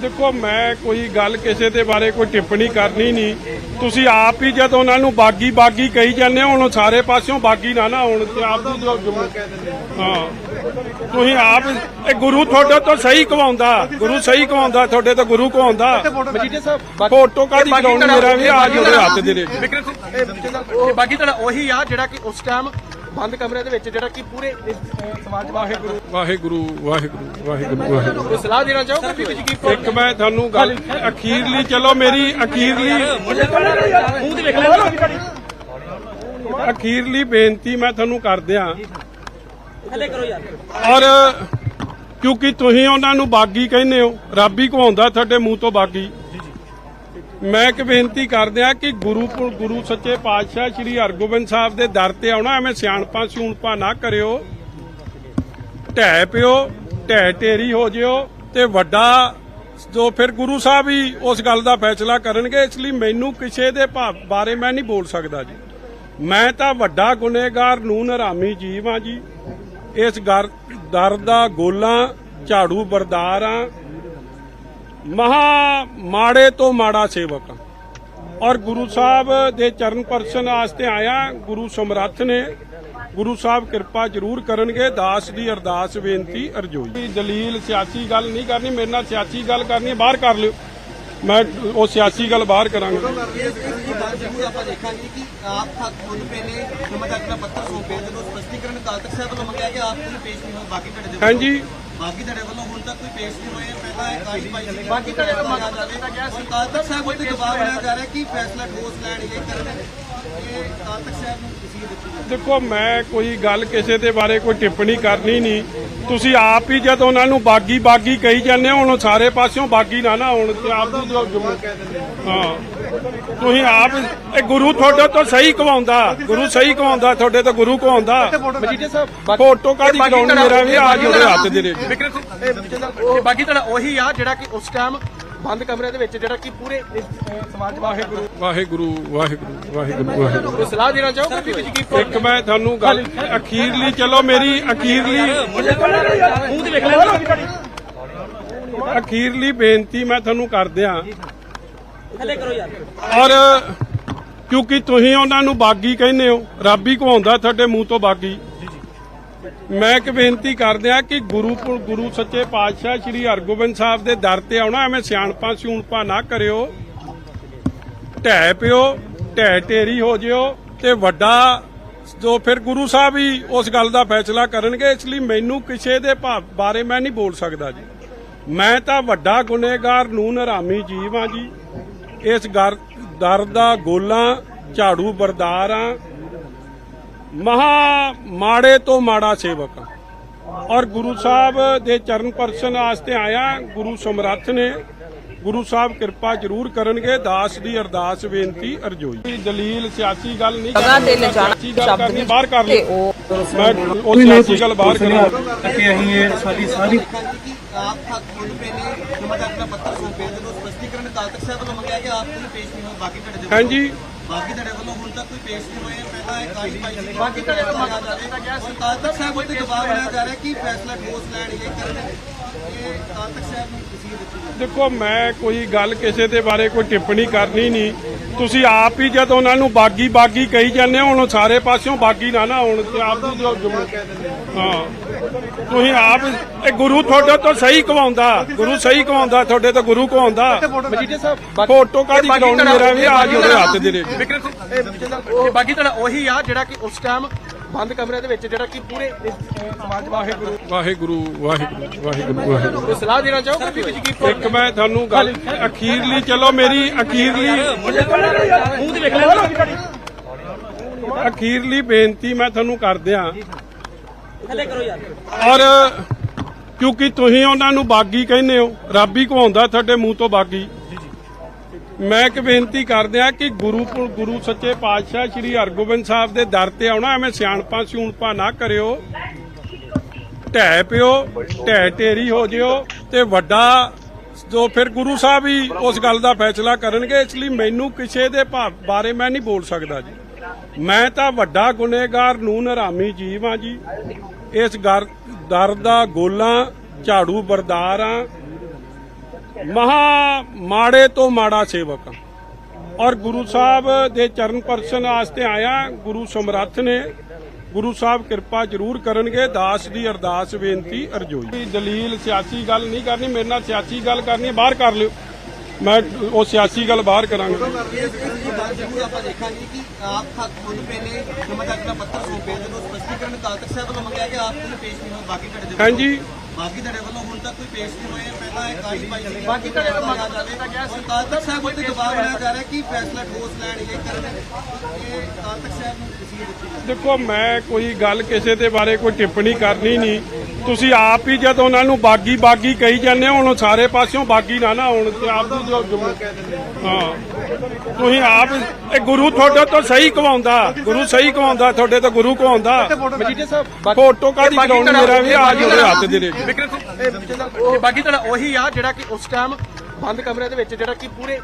ਦੇਖੋ ਮੈਂ ਕੋਈ ਗੱਲ ਕਿਸੇ ਦੇ ਬਾਰੇ ਕੋਈ ਟਿੱਪਣੀ ਕਰਨੀ ਨਹੀਂ। ਤੁਸੀਂ ਆਪ ਹੀ ਜਦੋਂ ਉਹਨਾਂ ਨੂੰ ਬਾਗੀ ਬਾਗੀ ਕਹੀ ਜਾਂਦੇ ਹੋ ਹੁਣ ਸਾਰੇ ਪਾਸਿਓਂ ਬਾਗੀ ਨਾ ਨਾ ਹੋਣ ਤੇ ਆਪ ਦੀ ਜੋ ਹਾਂ। ਤੁਸੀਂ ਆਪ ਇਹ ਗੁਰੂ ਤੁਹਾਡੇ ਤੋਂ ਸਹੀ ਕਵਾਉਂਦਾ ਗੁਰੂ ਸਹੀ ਕਵਾਉਂਦਾ ਤੁਹਾਡੇ ਤੋਂ ਗੁਰੂ ਕਵਾਉਂਦਾ ਸਾਹਿਬ ਫੋਟੋ ਬਾਕੀ ਕਰਾਉਣੀ ਮੇਰਾ ਵੀ ਆ ਜੀ ਉਹਦੇ ਹੱਥ ਦੇ ਨੇ ਬਾਕੀ ਤੁਹਾਡਾ ਉਹੀ ਆ ਜਿਹੜਾ ਕਿ ਉਸ ਟਾਈਮ ਬੰਦ ਕਮਰੇ ਦੇ ਵਿੱਚ ਜਿਹੜਾ ਕਿ ਪੂਰੇ ਸਮਾਜ ਵਾਹਿਗੁਰੂ ਵਾਹਿਗੁਰੂ ਵਾਹਿਗੁਰੂ ਵਾਹਿਗੁਰੂ ਸਲਾਹ ਦੇਣਾ ਚਾਹੋਗੇ ਵੀ ਵਿੱਚ ਕੀ ਇੱਕ ਮੈਂ ਤੁਹਾਨੂੰ ਗੱਲ ਅਖੀਰਲੀ ਚਲੋ ਮੇਰੀ ਅਖੀਰਲੀ ਮੂੰਹ ਤੇ ਵੇਖ ਲੈ ਅਖੀਰਲੀ ਬੇਨਤੀ ਮੈਂ ਤੁਹਾਨੂੰ ਕਰਦਿਆਂ। ਔਰ ਕਿਉਂਕਿ ਤੁਸੀਂ ਉਹਨਾਂ ਨੂੰ ਬਾਗੀ ਕਹਿੰਦੇ ਹੋ ਰੱਬ ਹੀ ਕਹਾਉਂਦਾ ਤੁਹਾਡੇ ਮੂੰਹ ਤੋਂ ਬਾਗੀ। ਮੈਂ ਇੱਕ ਬੇਨਤੀ ਕਰਦਿਆਂ ਕਿ ਗੁਰੂ ਗੁਰੂ ਸੱਚੇ ਪਾਤਸ਼ਾਹ ਸ੍ਰੀ ਹਰਗੋਬਿੰਦ ਸਾਹਿਬ ਦੇ ਦਰ ਤੇ ਆਉਣਾ, ਐਵੇਂ ਸਿਆਣਪਾਂ ਸਿਊਣਪਾਂ ਨਾ ਕਰਿਓ। ਢਹਿ ਪਿਓ, ਢਹਿ ਢੇਰੀ ਹੋ ਜਿਓ ਤੇ ਵੱਡਾ ਜੋ ਫਿਰ ਗੁਰੂ ਸਾਹਿਬ ਹੀ ਉਸ ਗੱਲ ਦਾ ਫੈਸਲਾ ਕਰਨਗੇ, ਇਸ ਲਈ ਮੈਨੂੰ ਕਿਸੇ ਦੇ ਭਾ- ਬਾਰੇ ਮੈਂ ਨਹੀਂ ਬੋਲ ਸਕਦਾ ਜੀ। ਮੈਂ ਤਾਂ ਵੱਡਾ ਗੁਨੇਗਾਰ ਨੂੰ ਨਰਾਮੀ ਜੀਵ ਆ ਜੀ। ਇਸ ਗਰ ਦਰ ਦਾ ਗੋਲਾ, ਝਾੜੂ ਬਰਦਾਰ ਆ ਮਹਾ ਮਾੜੇ ਤੋਂ ਮਾੜਾ ਸੇਵਕ। ਔਰ ਗੁਰੂ ਸਾਹਿਬ ਦੇ ਚਰਨ ਪਰਸ਼ਨ ਵਾਸਤੇ ਆਇਆ ਗੁਰੂ ਸਮਰੱਥ ਨੇ। ਗੁਰੂ ਸਾਹਿਬ ਕਿਰਪਾ ਜ਼ਰੂਰ ਕਰਨਗੇ ਦਾਸ ਦੀ ਅਰਦਾਸ ਬੇਨਤੀ ਅਰਜ਼ੋਈ। ਦਲੀਲ ਸਿਆਸੀ ਗੱਲ ਨਹੀਂ ਕਰਨੀ ਮੇਰੇ ਨਾਲ ਸਿਆਸੀ ਗੱਲ ਕਰਨੀ ਹੈ, ਬਾਹਰ ਕਰ ਲਿਓ। ਮੈਂ ਉਹ ਸਿਆਸੀ ਗੱਲ ਬਾਹਰ ਕਰਾਂਗਾ। ਆਪਾਂ ਦੇਖਾਂਗੇ ਕਿ ਆਪ ਖੁਦ ਖੁਦ ਪਹਿਲੇ ਨਮਕ ਦਾ ਪੱਤਰ ਸੌਂਪੇ ਜਦੋਂ ਸਪਸ਼ਟੀਕਰਨ ਤਖਤ ਸਾਹਿਬ ਵੱਲੋਂ ਮੰਗਿਆ ਕਿ ਆਪ ਕੋਈ ਪੇਸ਼ ਨਹੀਂ ਹੋਏ ਬਾਕੀ ਤੁਹਾਡੇ ਦੇ ਹਾਂਜੀ। ਬਾਕੀ ਤੁਹਾਡੇ ਵੱਲੋਂ ਹੁਣ ਤੱਕ ਕੋਈ ਪੇਸ਼ ਨਹੀਂ ਹੋਏ ਪਹਿਲਾਂ ਇੱਕ ਆਈ ਪਾਈ ਸੀ। ਬਾਕੀ ਤੁਹਾਡੇ ਵੱਲੋਂ ਮੰਗ ਜਾਵੇ ਤਾਂ ਕਿਹਾ ਸੀ। ਤਖਤ ਸਾਹਿਬ ਉੱਤੇ ਦਬਾਅ ਬਣਾਇਆ ਜਾ ਰਿਹਾ ਕਿ ਫੈਸਲਾ ਠੋਸ ਲੈਣ ਇਹ ਕਰਨ ਇਹ ਸਾਹਿਬ ਨੂੰ ਦਿੱਤੀ ਦੇਖੋ। ਮੈਂ ਕੋਈ ਗੱਲ ਕਿਸੇ ਦੇ ਬਾਰੇ ਕੋਈ ਟਿੱਪਣੀ ਕਰਨੀ ਨਹੀਂ। ਤੁਸੀਂ ਆਪ ਹੀ ਜਦੋਂ ਉਹਨਾਂ ਨੂੰ ਬਾਗੀ ਬਾਗੀ ਕਹੀ ਜਾਂਦੇ ਹੋ ਹੁਣ ਸਾਰੇ ਪਾਸਿਓਂ ਬਾਗੀ ਨਾ ਨਾ ਹੋਣ ਤੇ ਆਪ ਦੀ ਜੋ ਜੋ- ਹਾਂ। ਤੁਸੀਂ ਆਪ ਇਹ ਗੁਰੂ ਤੁਹਾਡੇ ਤੋਂ ਸਹੀ ਕਵਾਉਂਦਾ ਗੁਰੂ ਸਹੀ ਕਵਾਉਂਦਾ ਤੁਹਾਡੇ ਤੋਂ ਗੁਰੂ ਕਵਾਉਂਦਾ ਸਾਹਿਬ ਫੋਟੋ ਕਾਹਦੀ ਬਾਕੀ ਕਰਾਉਣੀ ਮੇਰਾ ਵੀ ਆ ਜੀ ਉਹਦੇ ਹੱਥ ਦੇ ਨੇ ਵਿਕਰਮ ਸਿੰਘ ਇਹ ਮਜੀਠੀਆ ਸਾਹਿਬ, ਇਹ ਬਾਕੀ ਤੁਹਾਡਾ ਉਹੀ ਆ ਜਿਹੜਾ ਕਿ ਉਸ ਟਾਈਮ ਬੰਦ ਕਮਰੇ ਦੇ ਵਿੱਚ ਜਿਹੜਾ ਕਿ ਪੂਰੇ ਸਮਾਜ ਵਾਹਿਗੁਰੂ। ਵਾਹਿਗੁਰੂ ਵਾਹਿਗੁਰੂ ਵਾਹਿਗੁਰੂ ਵਾਹਿਗੁਰੂ। ਕੋਈ ਸਲਾਹ ਦੇਣਾ ਚਾਹੋਗੇ ਵੀ ਵਿੱਚ ਕੀ ਇੱਕ ਮੈਂ ਤੁਹਾਨੂੰ ਗੱਲ ਅਖੀਰਲੀ ਚਲੋ ਮੇਰੀ ਅਖੀਰਲੀ ਮੂੰਹ ਤੇ ਵੇਖ ਲੈ ਅਖੀਰਲੀ ਬੇਨਤੀ ਮੈਂ ਤੁਹਾਨੂੰ ਕਰਦਿਆਂ। ਔਰ ਕਿਉਂਕਿ ਤੁਸੀਂ ਉਹਨਾਂ ਨੂੰ ਬਾਗੀ ਕਹਿੰਦੇ ਹੋ, ਰੱਬ ਕਹਾਉਂਦਾ ਤੁਹਾਡੇ ਮੂੰਹ ਤੋਂ ਬਾਗੀ। ਮੈਂ ਇੱਕ ਬੇਨਤੀ ਕਰਦਿਆਂ ਕਿ ਗੁਰੂ ਗੁਰੂ ਸੱਚੇ ਪਾਤਸ਼ਾਹ ਸ੍ਰੀ ਹਰਗੋਬਿੰਦ ਸਾਹਿਬ ਦੇ ਦਰ ਤੇ ਆਉਣਾ, ਐਵੇਂ ਸਿਆਣਪਾਂ ਸਿਊਣਪਾਂ ਨਾ ਕਰਿਓ। ਢਹਿ ਪਿਓ, ਢਹਿ ਢੇਰੀ ਹੋ ਜਿਓ ਤੇ ਵੱਡਾ ਜੋ ਫਿਰ ਗੁਰੂ ਸਾਹਿਬ ਹੀ ਉਸ ਗੱਲ ਦਾ ਫੈਸਲਾ ਕਰਨਗੇ, ਇਸ ਲਈ ਮੈਨੂੰ ਕਿਸੇ ਦੇ ਭਾ- ਬਾਰੇ ਮੈਂ ਨਹੀਂ ਬੋਲ ਸਕਦਾ ਜੀ। ਮੈਂ ਤਾਂ ਵੱਡਾ ਗੁਨੇਗਾਰ ਨੂੰ ਨਰਾਮੀ ਜੀਵ ਆ ਜੀ। ਇਸ ਦਰ ਦਾ ਗੋਲਾ ਝਾੜੂ ਬਰਦਾਰ ਆ। ਮਹਾ ਮਾੜੇ ਤੋਂ ਮਾੜਾ ਸੇਵਕ ਆ। ਔਰ ਗੁਰੂ ਸਾਹਿਬ ਦੇ ਚਰਨ ਪਰਸ਼ਨ ਵਾਸਤੇ ਆਇਆ ਗੁਰੂ ਸਮਰੱਥ ਨੇ। ਗੁਰੂ ਸਾਹਿਬ ਕਿਰਪਾ ਜ਼ਰੂਰ ਕਰਨਗੇ ਦਾਸ ਦੀ ਅਰਦਾਸ ਬੇਨਤੀ ਅਰਜ਼ੋਈ। ਦਲੀਲ ਸਿਆਸੀ ਗੱਲ ਨਹੀਂ ਸਿਆਸੀ ਗੱਲ ਸ਼ਬਦ ਕਰਨੀ ਨਹੀਂ ਬਾਹਰ ਕਰ ਉਹ ਮੈਂ ਉਹ ਸਿਆਸੀ ਗੱਲ ਬਾਹਰ ਕਰਾਂ ਕਿ ਅਸੀਂ ਇਹ ਸਾਡੀ ਸਾਰੀ ਆਪ ਹੱਕ ਖੁਦ ਪੇ ਨੇ ਜਮਾ ਆਪਣਾ ਪੱਤਰ ਸੌਂਪੇ ਜਦੋਂ ਸਪਸ਼ਟੀਕਰਨ ਅਕਾਲ ਤਖਤ ਸਾਹਿਬ ਵੱਲੋਂ ਮੰਗਿਆ ਕਿ ਆਪ ਕੋਈ ਪੇਸ਼ ਨਹੀਂ ਹੋਏ ਬਾਕੀ ਤੁਹਾਡੇ ਜਵਾਬ- ਹਾਂਜੀ। ਬਾਕੀ ਤੁਹਾਡੇ ਵੱਲੋਂ ਹੁਣ ਤੱਕ ਕੋਈ ਪੇਸ਼ ਨਹੀਂ ਹੋਏ ਪਹਿਲਾਂ ਇੱਕ ਕਾਲੀ ਪਾਈ ਸੀ। ਬਾਕੀ ਤੁਹਾਡੇ ਵੱਲੋਂ ਮੰਗਿਆ ਗਿਆ ਸੀ। ਅਕਾਲ ਤਖਤ ਸਾਹਿਬ ਉੱਤੇ ਦਬਾਅ ਬਣਾਇਆ ਜਾ ਰਿਹਾ ਕਿ ਫੈਸਲਾ ਠੋਸ ਲੈਣ ਇਹ ਕਰਨ ਇਹ ਅਕਾਲ ਤਖਤ ਸਾਹਿਬ ਨੂੰ ਤਸੀਹ ਦਿੱਤੀ ਗਈ ਦੇਖੋ ਮੈਂ ਕੋਈ ਗੱਲ ਕਿਸੇ ਦੇ ਬਾਰੇ ਕੋਈ ਟਿੱਪਣੀ ਕਰਨੀ ਨਹੀਂ। ਤੁਸੀਂ ਆਪ ਹੀ ਜਦ ਉਹਨਾਂ ਨੂੰ ਬਾਗੀ ਬਾਗੀ ਕਹੀ ਜਾਂਦੇ ਹੋ ਹੁਣ ਸਾਰੇ ਪਾਸਿਓਂ ਬਾਗੀ ਨਾ ਨਾ ਹੁਣ ਤੇ ਆਪ ਦੀ ਜੋ ਜੁਮਲ ਹਾਂ। ਤੁਸੀਂ ਆਪ ਇਹ ਗੁਰੂ ਤੁਹਾਡੇ ਤੋਂ ਸਹੀ ਕਵਾਉਂਦਾ ਗੁਰੂ ਸਹੀ ਕਵਾਉਂਦਾ ਤੁਹਾਡੇ ਤੋਂ ਗੁਰੂ ਕਵਾਉਂਦਾ ਮਜੀਠੀਆ ਸਾਹਿਬ ਫੋਟੋ ਕਾਹਦੀ ਕਰਾਉਣੀ ਮੇਰਾ ਵੀ ਆ ਜੋੜੇ ਹੱਥ ਦੇ ਦੇ ਵਿਕਰਮ ਸਿੰਘ ਇਹ ਮਜੀਠੀਆ ਸਾਹਿਬ, ਇਹ ਬਾਕੀ ਤੁਹਾਡਾ ਉਹੀ ਆ ਜਿਹੜਾ ਕਿ ਉਸ ਟਾਈਮ ਬੰਦ ਕਮਰੇ ਦੇ ਵਿੱਚ ਜਿਹੜਾ ਕਿ ਪੂਰੇ ਸਮਾਜ ਵਾਹਿਗੁਰੂ ਵਾਹਿਗੁਰੂ। ਵਾਹਿਗੁਰੂ ਵਾਹਿਗੁਰੂ ਵਾਹਿਗੁਰੂ ਸਲਾਹ ਦੇਣਾ ਚਾਹੋਗੇ ਵੀ ਜੀ ਕੀ ਇੱਕ ਮੈਂ ਤੁਹਾਨੂੰ ਗੱਲ ਅਖੀਰਲੀ ਚਲੋ ਮੇਰੀ ਅਖੀਰਲੀ ਮੂੰਹ ਅਖੀਰਲੀ ਬੇਨਤੀ ਮੈਂ ਤੁਹਾਨੂੰ ਕਰਦਿਆਂ। ਔਰ ਕਿਉਂਕਿ ਤੁਸੀਂ ਉਹਨਾਂ ਨੂੰ ਬਾਗੀ ਕਹਿੰਦੇ ਹੋ, ਰੱਬ ਕਹਾਉਂਦਾ ਤੁਹਾਡੇ ਮੂੰਹ ਤੋਂ ਬਾਗੀ। ਮੈਂ ਇੱਕ ਬੇਨਤੀ ਕਰਦਿਆਂ ਕਿ ਗੁਰੂ ਗੁਰੂ ਸੱਚੇ ਪਾਤਸ਼ਾਹ ਸ੍ਰੀ ਹਰਗੋਬਿੰਦ ਸਾਹਿਬ ਦੇ ਦਰ ਤੇ ਆਉਣਾ, ਐਵੇਂ ਸਿਆਣਪਾਂ ਸਿਊਣਪਾਂ ਨਾ ਕਰਿਓ। ਢਹਿ ਪਿਓ, ਢਹਿ ਢੇਰੀ ਹੋ ਜਿਓ ਤੇ ਵੱਡਾ ਜੋ ਫਿਰ ਗੁਰੂ ਸਾਹਿਬ ਹੀ ਉਸ ਗੱਲ ਦਾ ਫੈਸਲਾ ਕਰਨਗੇ, ਇਸ ਲਈ ਮੈਨੂੰ ਕਿਸੇ ਦੇ ਭਾ- ਬਾਰੇ ਮੈਂ ਨਹੀਂ ਬੋਲ ਸਕਦਾ ਜੀ। ਮੈਂ ਤਾਂ ਵੱਡਾ ਗੁਨੇਗਾਰ ਨੂੰ ਨਰਾਮੀ ਜੀਵ ਆ ਜੀ। ਇਸ ਦਰ ਦਾ ਗੋਲਾ, ਝਾੜੂ ਬਰਦਾਰ ਆ ਮਹਾ ਮਾੜੇ ਤੋਂ ਮਾੜਾ ਸੇਵਕ ਆ ਔਰ ਗੁਰੂ ਸਾਹਿਬ ਦੇ ਚਰਨ ਪਰਸ਼ਨ ਵਾਸਤੇ ਆਇਆ ਗੁਰੂ ਸਮਰੱਥ ਨੇ। ਗੁਰੂ ਸਾਹਿਬ ਕਿਰਪਾ ਜ਼ਰੂਰ ਕਰਨਗੇ, ਦਾਸ ਦੀ ਅਰਦਾਸ ਬੇਨਤੀ ਅਰਜ਼ੋਈ। ਦਲੀਲ ਸਿਆਸੀ ਗੱਲ ਨਹੀਂ ਕਰਨੀ, ਮੇਰੇ ਨਾਲ ਸਿਆਸੀ ਗੱਲ ਕਰਨੀ ਬਾਹਰ ਕਰ ਲਿਓ। ਮੈਂ ਉਹ ਸਿਆਸੀ ਗੱਲ ਬਾਹਰ ਕਰਾਂਗਾ। ਜ਼ਰੂਰ ਆਪਾਂ ਦੇਖਾਂਗੇ ਕਿ ਆਪ ਹੱਕ ਖੁਦ ਪੇ ਨੇ ਜਮਾ ਆਪਣਾ ਪੱਤਰ ਸੌਂਪੇ ਜਦੋਂ ਸਪਸ਼ਟੀਕਰਨ ਤਖਤ ਸਾਹਿਬ ਵੱਲੋਂ ਮੰਗਿਆ ਕਿ ਆਪ ਕੋਈ ਪੇਸ਼ ਨਹੀਂ ਹੋਏ ਬਾਕੀ ਤੁਹਾਡੇ ਜਵਾਬ- ਹਾਂਜੀ। ਬਾਕੀ ਤੁਹਾਡੇ ਵੱਲੋਂ ਹੁਣ ਤੱਕ ਕੋਈ ਪੇਸ਼ ਨਹੀਂ ਹੋਏ ਪਹਿਲਾਂ ਇੱਕ ਕਾਲੀ ਪਾਈ ਸੀ ਬਾਕੀ ਤੁਹਾਡੇ ਵੱਲੋਂ ਮੰਗਿਆ ਗਿਆ ਸੀ। ਅਕਾਲ ਤਖਤ ਸਾਹਿਬ ਉੱਤੇ ਦਬਾਅ ਬਣਾਇਆ ਜਾ ਰਿਹਾ ਕਿ ਫੈਸਲਾ ਠੋਸ ਲੈਣ ਇਹ ਕਰਨ। ਇਹ ਤਖਤ ਸਾਹਿਬ ਨੂੰ ਦਿੱਤੀ ਗਈ ਦੇਖੋ ਮੈਂ ਕੋਈ ਗੱਲ ਕਿਸੇ ਦੇ ਬਾਰੇ ਕੋਈ ਟਿੱਪਣੀ ਕਰਨੀ ਨਹੀਂ। ਤੁਸੀਂ ਆਪ ਹੀ ਜਦ ਉਹਨਾਂ ਨੂੰ ਬਾਗੀ ਬਾਗੀ ਕਹੀ ਜਾਂਦੇ ਹੋ ਹੁਣ ਸਾਰੇ ਪਾਸਿਓਂ ਬਾਗੀ ਨਾ ਨਾ ਹੁਣ ਤੇ ਆਪ ਦੀ ਜੋ ਜੁਮਲ ਹਾਂ। ਤੁਸੀਂ ਆਪ ਇਹ ਗੁਰੂ ਤੁਹਾਡੇ ਤੋਂ ਸਹੀ ਕਵਾਉਂਦਾ ਗੁਰੂ ਸਹੀ ਕਵਾਉਂਦਾ ਤੁਹਾਡੇ ਤੋਂ ਗੁਰੂ ਕਵਾਉਂਦਾ ਸਾਹਿਬ ਫੋਟੋ ਬਾਕੀ ਕਰਾਉਣੀ? ਮੇਰਾ ਵੀ ਆ ਜੋੜੇ ਹੱਥ ਦੇ ਇਹ ਬਾਕੀ ਤੁਹਾਡਾ ਉਹੀ ਆ ਜਿਹੜਾ ਕਿ ਉਸ ਟਾਈਮ ਬੰਦ ਕਮਰੇ ਦੇ ਵਿੱਚ ਜਿਹੜਾ ਕਿ ਪੂਰੇ